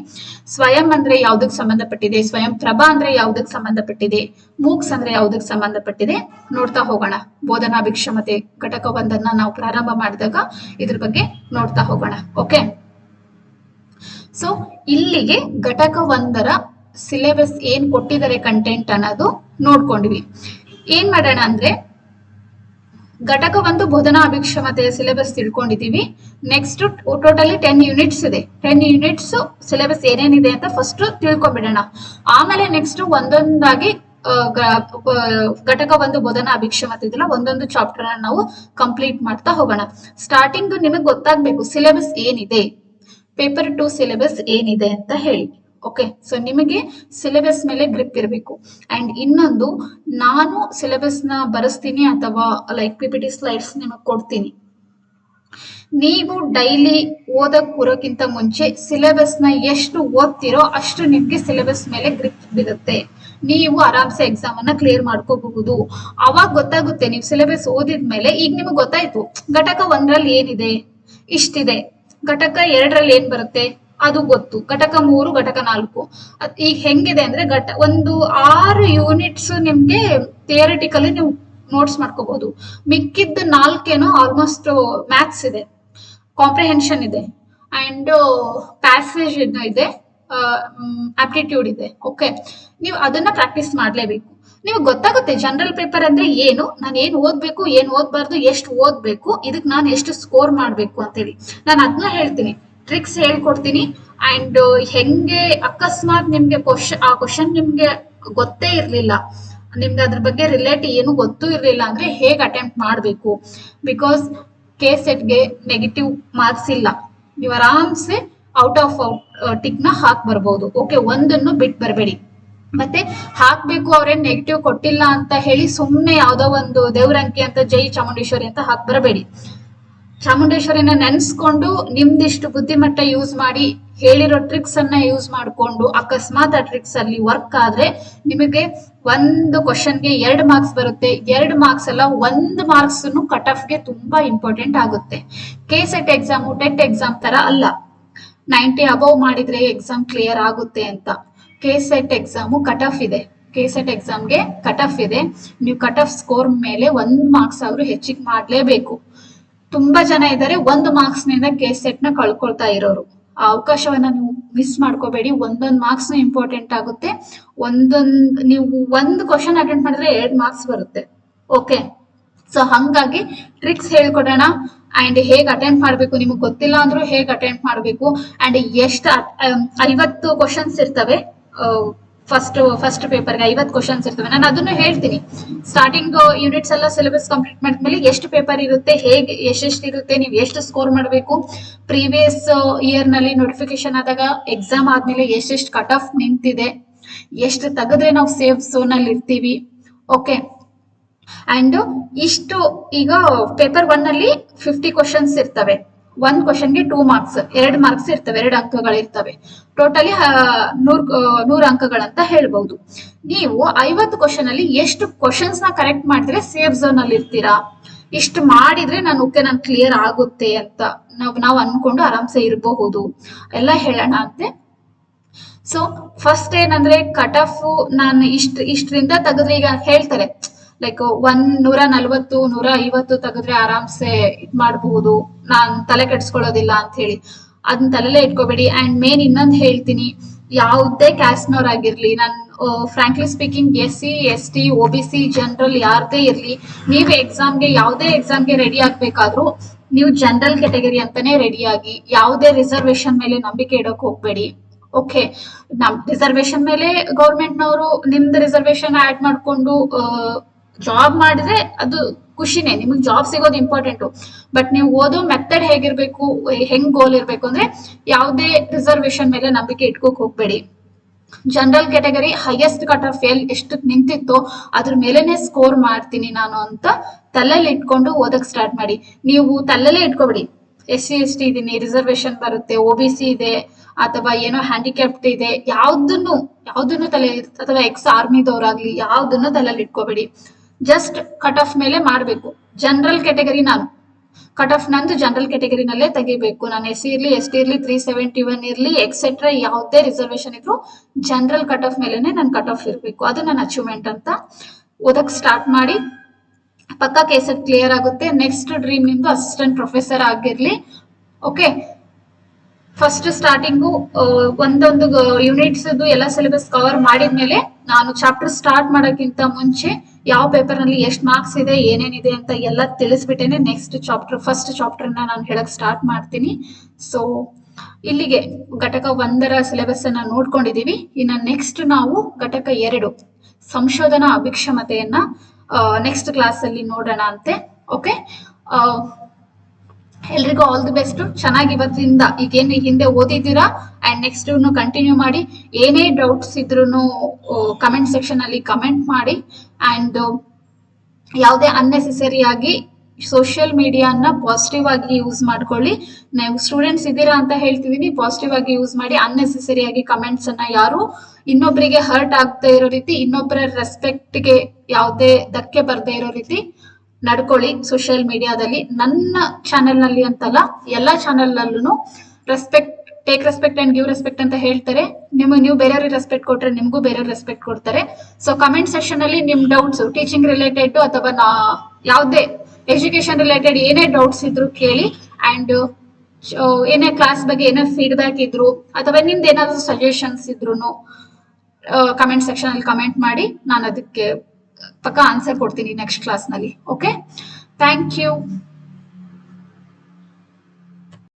ಸ್ವಯಂ ಅಂದ್ರೆ ಯಾವ್ದಕ್ ಸಂಬಂಧಪಟ್ಟಿದೆ? ಸ್ವಯಂ ಪ್ರಭಾ ಅಂದ್ರೆ ಯಾವ್ದಕ್ ಸಂಬಂಧಪಟ್ಟಿದೆ? ಮೂಕ್ಸ್ ಅಂದ್ರೆ ಯಾವ್ದಕ್ ಸಂಬಂಧಪಟ್ಟಿದೆ? ನೋಡ್ತಾ ಹೋಗೋಣ. ಬೋಧನಾ ಭಿಕ್ಷಮತೆ ಘಟಕ ಒಂದನ್ನ ನಾವು ಪ್ರಾರಂಭ ಮಾಡಿದಾಗ ಇದ್ರ ಬಗ್ಗೆ ನೋಡ್ತಾ ಹೋಗೋಣ. ಓಕೆ? ಸೊ ಇಲ್ಲಿಗೆ ಘಟಕ ಒಂದರ ಸಿಲೆಬಸ್ ಏನ್ ಕೊಟ್ಟಿದ್ದಾರೆ ಕಂಟೆಂಟ್ ಅನ್ನೋದು ನೋಡ್ಕೊಂಡ್ವಿ. ಏನ್ ಮಾಡೋಣ ಅಂದ್ರೆ ಘಟಕ ಒಂದು ಬೋಧನಾ ಅಭಿಕ್ಷಮತೆಯ ಸಿಲೆಬಸ್ ತಿಳ್ಕೊಂಡಿದೀವಿ ನೆಕ್ಸ್ಟ್ ಟೋಟಲಿ ಟೆನ್ ಯೂನಿಟ್ಸ್ ಇದೆ. ಟೆನ್ ಯೂನಿಟ್ಸ್ ಸಿಲೆಬಸ್ ಏನೇನಿದೆ ಅಂತ ಫಸ್ಟ್ ತಿಳ್ಕೊಂಡ್ಬಿಡೋಣ. ಆಮೇಲೆ ನೆಕ್ಸ್ಟ್ ಒಂದೊಂದಾಗಿ ಘಟಕ ಒಂದು ಬೋಧನಾ ಅಭಿಕ್ಷಮತೆ ಇದೆಲ್ಲ ಒಂದೊಂದು ಚಾಪ್ಟರ್ ನಾವು ಕಂಪ್ಲೀಟ್ ಮಾಡ್ತಾ ಹೋಗೋಣ. ಸ್ಟಾರ್ಟಿಂಗ್ ನಿಮಗೆ ಗೊತ್ತಾಗ್ಬೇಕು ಸಿಲೆಬಸ್ ಏನಿದೆ? ಪೇಪರ್ ಟು ಸಿಲೆಬಸ್ ಏನಿದೆ ಅಂತ ಹೇಳಿ. ಓಕೆ ಸೊ ನಿಮಗೆ ಸಿಲೆಬಸ್ ಮೇಲೆ ಗ್ರಿಪ್ ಇರಬೇಕು. ಅಂಡ್ ಇನ್ನೊಂದು, ನಾನು ಸಿಲೆಬಸ್ನ ಬರೆಸ್ತೀನಿ ಅಥವಾ ಲೈಕ್ ಪಿ ಪಿ ಸ್ಲೈಡ್ಸ್ ನಿಮಗೆ ಕೊಡ್ತೀನಿ. ನೀವು ಡೈಲಿ ಓದಕ್ ಕೂರೋಕ್ಕಿಂತ ಮುಂಚೆ ಸಿಲೆಬಸ್ನ ಎಷ್ಟು ಓದ್ತಿರೋ ಅಷ್ಟು ನಿಮ್ಗೆ ಸಿಲೆಬಸ್ ಮೇಲೆ ಗ್ರಿಪ್ ಬಿರುತ್ತೆ ನೀವು ಆರಾಮ್ಸೆ ಎಕ್ಸಾಮ್ ಅನ್ನ ಕ್ಲಿಯರ್ ಮಾಡ್ಕೋಬಹುದು. ಅವಾಗ ಗೊತ್ತಾಗುತ್ತೆ, ನೀವು ಸಿಲೆಬಸ್ ಓದಿದ್ಮೇಲೆ ಈಗ ನಿಮಗೆ ಗೊತ್ತಾಯ್ತು, ಘಟಕ ಒಂದ್ರಲ್ಲಿ ಏನಿದೆ? ಇಷ್ಟಿದೆ. ಘಟಕ ಎರಡರಲ್ಲಿ ಏನ್ ಬರುತ್ತೆ? ಅದು ಗೊತ್ತು. ಘಟಕ ಮೂರು, ಘಟಕ ನಾಲ್ಕು. ಈಗ ಹೆಂಗಿದೆ ಅಂದ್ರೆ ಘಟ, ಒಂದು ಆರು ಯೂನಿಟ್ಸ್ ನಿಮ್ಗೆ ಥಿಯರಿಟಿಕಲಿ ನೀವು ನೋಟ್ಸ್ ಮಾಡ್ಕೋಬಹುದು ಮಿಕ್ಕಿದ್ದ ನಾಲ್ಕೇನೋ ಆಲ್ಮೋಸ್ಟ್ ಮ್ಯಾಥ್ಸ್ ಇದೆ. ಕಾಂಪ್ರಿಹೆನ್ಷನ್ ಇದೆ. ಅಂಡ್ ಪ್ಯಾಸೇಜ್ ಇದೆ ಆಪ್ಟಿಟ್ಯೂಡ್ ಇದೆ. ಓಕೆ ನೀವು ಅದನ್ನ ಪ್ರಾಕ್ಟೀಸ್ ಮಾಡ್ಲೇಬೇಕು. ನಿಮಗೆ ಗೊತ್ತಾಗುತ್ತೆ ಜನರಲ್ ಪೇಪರ್ ಅಂದ್ರೆ ಏನು? ನಾನು ಏನ್ ಓದ್ಬೇಕು, ಏನ್ ಓದ್ಬಾರ್ದು, ಎಷ್ಟು ಓದ್ಬೇಕು ಇದಕ್ಕೆ ನಾನು ಎಷ್ಟು ಸ್ಕೋರ್ ಮಾಡ್ಬೇಕು ಅಂತೇಳಿ ನಾನು ಅದನ್ನ ಹೇಳ್ತೀನಿ. ಟ್ರಿಕ್ಸ್ ಹೇಳ್ಕೊಡ್ತೀನಿ. ಅಂಡ್ ಹೆಂಗೆ ಅಕಸ್ಮಾತ್ ನಿಮ್ಗೆ ಕ್ವಶನ್ ಆ ಕ್ವಶನ್ ನಿಮ್ಗೆ ಗೊತ್ತೇ ಇರ್ಲಿಲ್ಲ. ನಿಮ್ಗೆ ಅದ್ರ ಬಗ್ಗೆ ರಿಲೇಟ್ ಏನು ಗೊತ್ತೂ ಇರ್ಲಿಲ್ಲ ಅಂದ್ರೆ ಹೇಗೆ ಅಟೆಂಪ್ಟ್ ಮಾಡಬೇಕು? ಬಿಕಾಸ್ ಕೆ ಸೆಟ್ಗೆ ನೆಗೆಟಿವ್ ಮಾರ್ಕ್ಸ್ ಇಲ್ಲ. ನೀವು ಆರಾಮ್ಸೆ ಔಟ್ ಆಫ್ ಟಿಕ್ನ ಹಾಕ್ ಬರ್ಬೋದು. ಓಕೆ ಒಂದನ್ನು ಬಿಟ್ ಬರಬೇಡಿ. ಮತ್ತೆ ಹಾಕ್ಬೇಕು ಅವ್ರೇನ್ ನೆಗೆಟಿವ್ ಕೊಟ್ಟಿಲ್ಲ ಅಂತ ಹೇಳಿ ಸುಮ್ನೆ ಯಾವ್ದೋ ಒಂದು ದೇವ್ರಂಕಿ ಅಂತ, ಜೈ ಚಾಮುಂಡೇಶ್ವರಿ ಅಂತ ಹಾಕ್ ಬರಬೇಡಿ. ಚಾಮುಂಡೇಶ್ವರಿನ ನೆನ್ಸ್ಕೊಂಡು ನಿಮ್ದಿಷ್ಟು ಬುದ್ಧಿಮಟ್ಟ ಯೂಸ್ ಮಾಡಿ ಹೇಳಿರೋ ಟ್ರಿಕ್ಸ್ ಅನ್ನ ಯೂಸ್ ಮಾಡ್ಕೊಂಡು ಅಕಸ್ಮಾತ್ ಆ ಟ್ರಿಕ್ಸ್ ಅಲ್ಲಿ ವರ್ಕ್ ಆದ್ರೆ ನಿಮಗೆ ಒಂದು ಕ್ವಶನ್ಗೆ ಎರಡು ಮಾರ್ಕ್ಸ್ ಬರುತ್ತೆ. ಎರಡು ಮಾರ್ಕ್ಸ್ ಅಲ್ಲ ಒಂದು ಮಾರ್ಕ್ಸ್ ಕಟ್ ಆಫ್ಗೆ ತುಂಬಾ ಇಂಪಾರ್ಟೆಂಟ್ ಆಗುತ್ತೆ. K SET exam TET exam ತರ ಅಲ್ಲ. ನೈಂಟಿ ಅಬೌವ್ ಮಾಡಿದ್ರೆ ಎಕ್ಸಾಮ್ ಕ್ಲಿಯರ್ ಆಗುತ್ತೆ ಅಂತ. K SET exam cut off ಇದೆ. ಕೆ ಸೆಟ್ ಎಕ್ಸಾಮ್ಗೆ ಕಟ್ ಆಫ್ ಇದೆ. ನೀವು ಕಟ್ ಆಫ್ ಸ್ಕೋರ್ ಮೇಲೆ ಒಂದು ಮಾರ್ಕ್ಸ್ ಆದ್ರೂ ಹೆಚ್ಚಿಗೆ ಮಾಡ್ಲೇಬೇಕು. ತುಂಬಾ ಜನ ಇದ್ದಾರೆ ಒಂದು ಮಾರ್ಕ್ಸ್ನಿಂದ ಕೆ ಸೆಟ್ನ ಕಳ್ಕೊಳ್ತಾ ಇರೋರು. ಆ ಅವಕಾಶವನ್ನ ನೀವು ಮಿಸ್ ಮಾಡ್ಕೋಬೇಡಿ. ಒಂದೊಂದ್ ಮಾರ್ಕ್ಸ್ ಇಂಪಾರ್ಟೆಂಟ್ ಆಗುತ್ತೆ. ಒಂದೊಂದ್, ನೀವು ಒಂದು ಕ್ವಶನ್ ಅಟೆಂಡ್ ಮಾಡಿದ್ರೆ ಎರಡ್ ಮಾರ್ಕ್ಸ್ ಬರುತ್ತೆ. ಓಕೆ ಸೊ ಹಂಗಾಗಿ ಟ್ರಿಕ್ಸ್ ಹೇಳ್ಕೊಡೋಣ. ಅಂಡ್ ಹೇಗ್ ಅಟೆಂಡ್ ಮಾಡ್ಬೇಕು? ನಿಮಗೆ ಗೊತ್ತಿಲ್ಲ ಅಂದ್ರೂ ಹೇಗ್ ಅಟೆಂಡ್ ಮಾಡ್ಬೇಕು? ಅಂಡ್ ಎಷ್ಟು ಐವತ್ತು ಕ್ವಶನ್ಸ್ ಇರ್ತವೆ. ಫಸ್ಟ್ ಫಸ್ಟ್ ಪೇಪರ್ಗೆ ಐವತ್ತು ಕ್ವಶನ್ಸ್ ಇರ್ತವೆ. ನಾನು ಅದನ್ನು ಹೇಳ್ತೀನಿ. ಸ್ಟಾರ್ಟಿಂಗ್ ಯೂನಿಟ್ಸ್ ಎಲ್ಲ ಸಿಲೆಬಸ್ ಕಂಪ್ಲೀಟ್ ಮಾಡಿದ್ಮೇಲೆ ಎಷ್ಟು ಪೇಪರ್ ಇರುತ್ತೆ, ಹೇಗೆ ಎಷ್ಟೆಷ್ಟು ಇರುತ್ತೆ ನೀವು ಎಷ್ಟು ಸ್ಕೋರ್ ಮಾಡಬೇಕು? ಪ್ರೀವಿಯಸ್ ಇಯರ್ನಲ್ಲಿ ನೋಟಿಫಿಕೇಶನ್ ಆದಾಗ ಎಕ್ಸಾಮ್ ಆದ್ಮೇಲೆ ಎಷ್ಟೆಷ್ಟು ಕಟ್ ಆಫ್ ನಿಂತಿದೆ? ಎಷ್ಟು ತೆಗೆದ್ರೆ ನಾವು ಸೇಫ್ ಝೋನ್ ಅಲ್ಲಿ ಇರ್ತೀವಿ? ಓಕೆ ಅಂಡ್ ಇಷ್ಟು, ಈಗ ಪೇಪರ್ ಒನ್ ಅಲ್ಲಿ ಫಿಫ್ಟಿ ಕ್ವಶನ್ಸ್ ಇರ್ತವೆ. ಒಂದ್ ಕ್ವಶನ್ಗೆ ಟೂ ಮಾರ್ಕ್ಸ್ ಎರಡ್ ಮಾರ್ಕ್ಸ್ ಇರ್ತವೆ, ಎರಡು ಅಂಕಗಳಿರ್ತವೆ ಟೋಟಲಿ ನೂರ್ ನೂರ ಅಂಕಗಳಂತ ಹೇಳ್ಬಹುದು ನೀವು ಐವತ್ತು ಕ್ವಶನ್ ಅಲ್ಲಿ ಎಷ್ಟು ಕ್ವಶನ್ಸ್ನ ಕರೆಕ್ಟ್ ಮಾಡಿದ್ರೆ ಸೇಫ್ ಝೋನ್ ಅಲ್ಲಿ ಇರ್ತೀರಾ? ಇಷ್ಟು ಮಾಡಿದ್ರೆ ನಾನು ಓಕೆ ನಾನು ಕ್ಲಿಯರ್ ಆಗುತ್ತೆ ಅಂತ ನಾವ್ ನಾವ್ ಅನ್ಕೊಂಡು ಆರಾಮ್ಸೆ ಇರಬಹುದು. ಎಲ್ಲ ಹೇಳೋಣ ಅಂತೆ. ಸೊ ಫಸ್ಟ್ ಏನಂದ್ರೆ ಕಟ್ ಆಫ್ ನಾನು ಇಷ್ಟ, ಇಷ್ಟರಿಂದ ತೆಗೆದ್ರೆ ಈಗ ಹೇಳ್ತಾರೆ. ಲೈಕ್ ಒಂದ್ ನೂರ ನಲ್ವತ್ತು, ನೂರ ಐವತ್ತು ತೆಗೆದ್ರೆ ಆರಾಮ್ಸೆ ಇದ್ ಮಾಡಬಹುದು ನಾನ್ ತಲೆ ಕೆಡ್ಸ್ಕೊಳ್ಳೋದಿಲ್ಲ ಅಂತ ಹೇಳಿ. ಅದನ್ನ ತಲೆಲೇ ಇಟ್ಕೋಬೇಡಿ. ಅಂಡ್ ಮೇನ್ ಇನ್ನೊಂದ್ ಹೇಳ್ತೀನಿ. ಯಾವುದೇ ಕ್ಯಾಸ್ಟ್ನವ್ರಾಗಿರ್ಲಿ ನಾನು frankly speaking S C S T O B C general ಯಾರದೇ ಇರ್ಲಿ, ನೀವು ಎಕ್ಸಾಮ್ಗೆ ಯಾವುದೇ ಎಕ್ಸಾಮ್ಗೆ ರೆಡಿ ಆಗ್ಬೇಕಾದ್ರೂ ನೀವು ಜನರಲ್ ಕೆಟಗರಿ ಅಂತಾನೆ ರೆಡಿ ಆಗಿ, ಯಾವುದೇ ರಿಸರ್ವೇಶನ್ ಮೇಲೆ ನಂಬಿಕೆ ಇಡೋಕೆ ಹೋಗ್ಬೇಡಿ. ಓಕೆ ನಮ್ ರಿಸರ್ವೇಶನ್ ಮೇಲೆ ಗೌರ್ಮೆಂಟ್ನವರು ನಿಮ್ದು ರಿಸರ್ವೇಶನ್ ಆಡ್ ಮಾಡ್ಕೊಂಡು ಜಾಬ್ ಮಾಡಿದ್ರೆ ಅದು ಖುಷಿನೇ, ನಿಮಗೆ ಜಾಬ್ ಸಿಗೋದು ಇಂಪಾರ್ಟೆಂಟು ಬಟ್ ನೀವು ಓದೋ ಮೆಥಡ್ ಹೇಗಿರ್ಬೇಕು, ಹೆಂಗ್ ಗೋಲ್ ಇರ್ಬೇಕು ಅಂದ್ರೆ ಯಾವುದೇ ರಿಸರ್ವೇಶನ್ ಮೇಲೆ ನಂಬಿಕೆ ಇಟ್ಕೋಕ್ ಹೋಗ್ಬೇಡಿ. General category highest cut off fail ಎಷ್ಟು ನಿಂತಿತ್ತೋ ಅದ್ರ ಮೇಲೆನೆ ಸ್ಕೋರ್ ಮಾಡ್ತೀನಿ ನಾನು ಅಂತ ತಲೆಯಲ್ಲಿ ಇಟ್ಕೊಂಡು ಓದಕ್ ಸ್ಟಾರ್ಟ್ ಮಾಡಿ. ನೀವು ತಲೆಲ್ಲೇ ಇಟ್ಕೋಬೇಡಿ. ಎಸ್ ಸಿ ಎಸ್ ಟಿ ಇದೀನಿ ರಿಸರ್ವೇಶನ್ ಬರುತ್ತೆ ಒ ಬಿ ಸಿ ಇದೆ, ಅಥವಾ ಏನೋ ಹ್ಯಾಂಡಿಕ್ಯಾಪ್ಟ್ ಇದೆ, ಯಾವ್ದನ್ನು ಯಾವ್ದನ್ನು ತಲೆ, ಅಥವಾ ಎಕ್ಸ್ ಆರ್ಮಿದವ್ರಾಗ್ಲಿ ಯಾವ್ದನ್ನು ತಲೆಯಲ್ಲಿ ಇಟ್ಕೋಬೇಡಿ. ಜಸ್ಟ್ ಕಟ್ ಆಫ್ ಮೇಲೆ ಮಾಡಬೇಕು. ಜನರಲ್ ಕೆಟಗರಿ ನಾನು. ಕಟ್ ಆಫ್ ನಂದು ಜನರಲ್ ಕೆಟಗರಿನಲ್ಲೇ ತೆಗಿಬೇಕು. ನಾನು ಎಸ್ ಇರ್ಲಿ ಎಸ್ ಟಿ ಇರ್ಲಿ ತ್ರೀ ಸೆವೆಂಟಿ ಒನ್ ಇರ್ಲಿ ಎಕ್ಸೆಟ್ರಾ ಯಾವುದೇ ರಿಸರ್ವೇಶನ್ ಇದ್ರು ಜನರಲ್ ಕಟ್ ಆಫ್ ಮೇಲೆನೆ ನನ್ ಕಟ್ ಆಫ್ ಇರಬೇಕು. ಅದು ನನ್ನ ಅಚೀವ್ಮೆಂಟ್ ಅಂತ ಓದಕ್ ಸ್ಟಾರ್ಟ್ ಮಾಡಿ. ಪಕ್ಕ ಕೇಸರ್ ಕ್ಲಿಯರ್ ಆಗುತ್ತೆ. ನೆಕ್ಸ್ಟ್ ಡ್ರೀಮ್ ನಿಮ್ದು ಅಸಿಸ್ಟೆಂಟ್ ಪ್ರೊಫೆಸರ್ ಆಗಿರ್ಲಿ. ಓಕೆ ಫಸ್ಟ್ ಸ್ಟಾರ್ಟಿಂಗು ಒಂದೊಂದು ಯೂನಿಟ್ಸ್ ಎಲ್ಲ ಸಿಲೆಬಸ್ ಕವರ್ ಮಾಡಿದ್ಮೇಲೆ ನಾನು ಚಾಪ್ಟರ್ ಸ್ಟಾರ್ಟ್ ಮಾಡೋಕ್ಕಿಂತ ಮುಂಚೆ ಯಾವ ಪೇಪರ್ನಲ್ಲಿ ಎಷ್ಟು ಮಾರ್ಕ್ಸ್ ಇದೆ, ಏನೇನಿದೆ ಅಂತ ಎಲ್ಲ ತಿಳಿಸ್ಬಿಟ್ಟೇನೆ ನೆಕ್ಸ್ಟ್ ಚಾಪ್ಟರ್ ಫಸ್ಟ್ ಚಾಪ್ಟರ್ನ ನಾನು ಹೇಳಕ್ ಸ್ಟಾರ್ಟ್ ಮಾಡ್ತೀನಿ. ಸೊ ಇಲ್ಲಿಗೆ ಘಟಕ ಒಂದರ ಸಿಲೆಬಸ್ ಅನ್ನ ನೋಡ್ಕೊಂಡಿದೀವಿ. ಇನ್ನು ನೆಕ್ಸ್ಟ್ ನಾವು ಘಟಕ ಎರಡು, ಸಂಶೋಧನಾ ಅಭಿಕ್ಷಮತೆಯನ್ನ ನೆಕ್ಸ್ಟ್ ಕ್ಲಾಸ್ ಅಲ್ಲಿ ನೋಡೋಣ ಅಂತೆ. ಓಕೆ ಎಲ್ರಿಗೂ ಆಲ್ ದಿ ಬೆಸ್ಟ್ ಚೆನ್ನಾಗಿ ಇವತ್ತಿಂದ ಈಗೇನು ಹಿಂದೆ ಓದಿದ್ದೀರಾ? ಅಂಡ್ ನೆಕ್ಸ್ಟ್ ಕಂಟಿನ್ಯೂ ಮಾಡಿ. ಏನೇ ಡೌಟ್ಸ್ ಇದ್ರು ಕಮೆಂಟ್ ಸೆಕ್ಷನ್ ಅಲ್ಲಿ ಕಮೆಂಟ್ ಮಾಡಿ. ಅಂಡ್ ಯಾವುದೇ ಅನ್ನೆಸೆಸರಿ ಆಗಿ ಸೋಷಿಯಲ್ ಮೀಡಿಯಾನ ಪಾಸಿಟಿವ್ ಆಗಿ ಯೂಸ್ ಮಾಡ್ಕೊಳ್ಳಿ. ನೀವು ಸ್ಟೂಡೆಂಟ್ಸ್ ಇದ್ದೀರಾ ಅಂತ ಹೇಳ್ತಿದೀನಿ. ಪಾಸಿಟಿವ್ ಆಗಿ ಯೂಸ್ ಮಾಡಿ. ಅನ್ನೆಸೆಸರಿ ಆಗಿ ಕಮೆಂಟ್ಸ್ ಅನ್ನ ಯಾರು ಇನ್ನೊಬ್ಬರಿಗೆ ಹರ್ಟ್ ಆಗದೆ ಇರೋ ರೀತಿ ಇನ್ನೊಬ್ಬರ ರೆಸ್ಪೆಕ್ಟ್ಗೆ ಯಾವುದೇ ಧಕ್ಕೆ ಬರದೇ ಇರೋ ರೀತಿ ನಡ್ಕೊಳ್ಳಿ ಸೋಷಿಯಲ್ ಮೀಡಿಯಾದಲ್ಲಿ ನನ್ನ ಚಾನೆಲ್ನಲ್ಲಿ ಅಂತಲ್ಲ, ಎಲ್ಲಾ ಚಾನೆಲ್ ನಲ್ಲೂ respect take respect and give respect ಅಂತ ಹೇಳ್ತಾರೆ. ನಿಮ್ಗೆ, ನೀವು ಬೇರೆಯವ್ರಿಗೆ ರೆಸ್ಪೆಕ್ಟ್ ಕೊಟ್ರೆ ನಿಮಗೂ ಬೇರೆಯವ್ರಿಗೆ ರೆಸ್ಪೆಕ್ಟ್ ಕೊಡ್ತಾರೆ. ಸೊ ಕಮೆಂಟ್ ಸೆಕ್ಷನ್ ಅಲ್ಲಿ ನಿಮ್ ಡೌಟ್ಸ್ ಟೀಚಿಂಗ್ ರಿಲೇಟೆಡ್ ಅಥವಾ ನಾ, ಯಾವುದೇ ಎಜುಕೇಶನ್ ರಿಲೇಟೆಡ್ ಏನೇ ಡೌಟ್ಸ್ ಇದ್ರು ಕೇಳಿ. ಅಂಡ್ ಏನೇ ಕ್ಲಾಸ್ ಬಗ್ಗೆ ಏನೇ ಫೀಡ್ಬ್ಯಾಕ್ ಇದ್ರು ಅಥವಾ ನಿಮ್ದು ಏನಾದ್ರು ಸಜೆಷನ್ಸ್ ಇದ್ರು ಕಮೆಂಟ್ ಸೆಕ್ಷನ್ ಅಲ್ಲಿ ಕಮೆಂಟ್ ಮಾಡಿ. ನಾನು ಅದಕ್ಕೆ ಪಕ್ಕ ಆನ್ಸರ್ ಕೊಡ್ತೀನಿ ನೆಕ್ಸ್ಟ್ ಕ್ಲಾಸ್ನಲ್ಲಿ ಓಕೆ ಥ್ಯಾಂಕ್ ಯು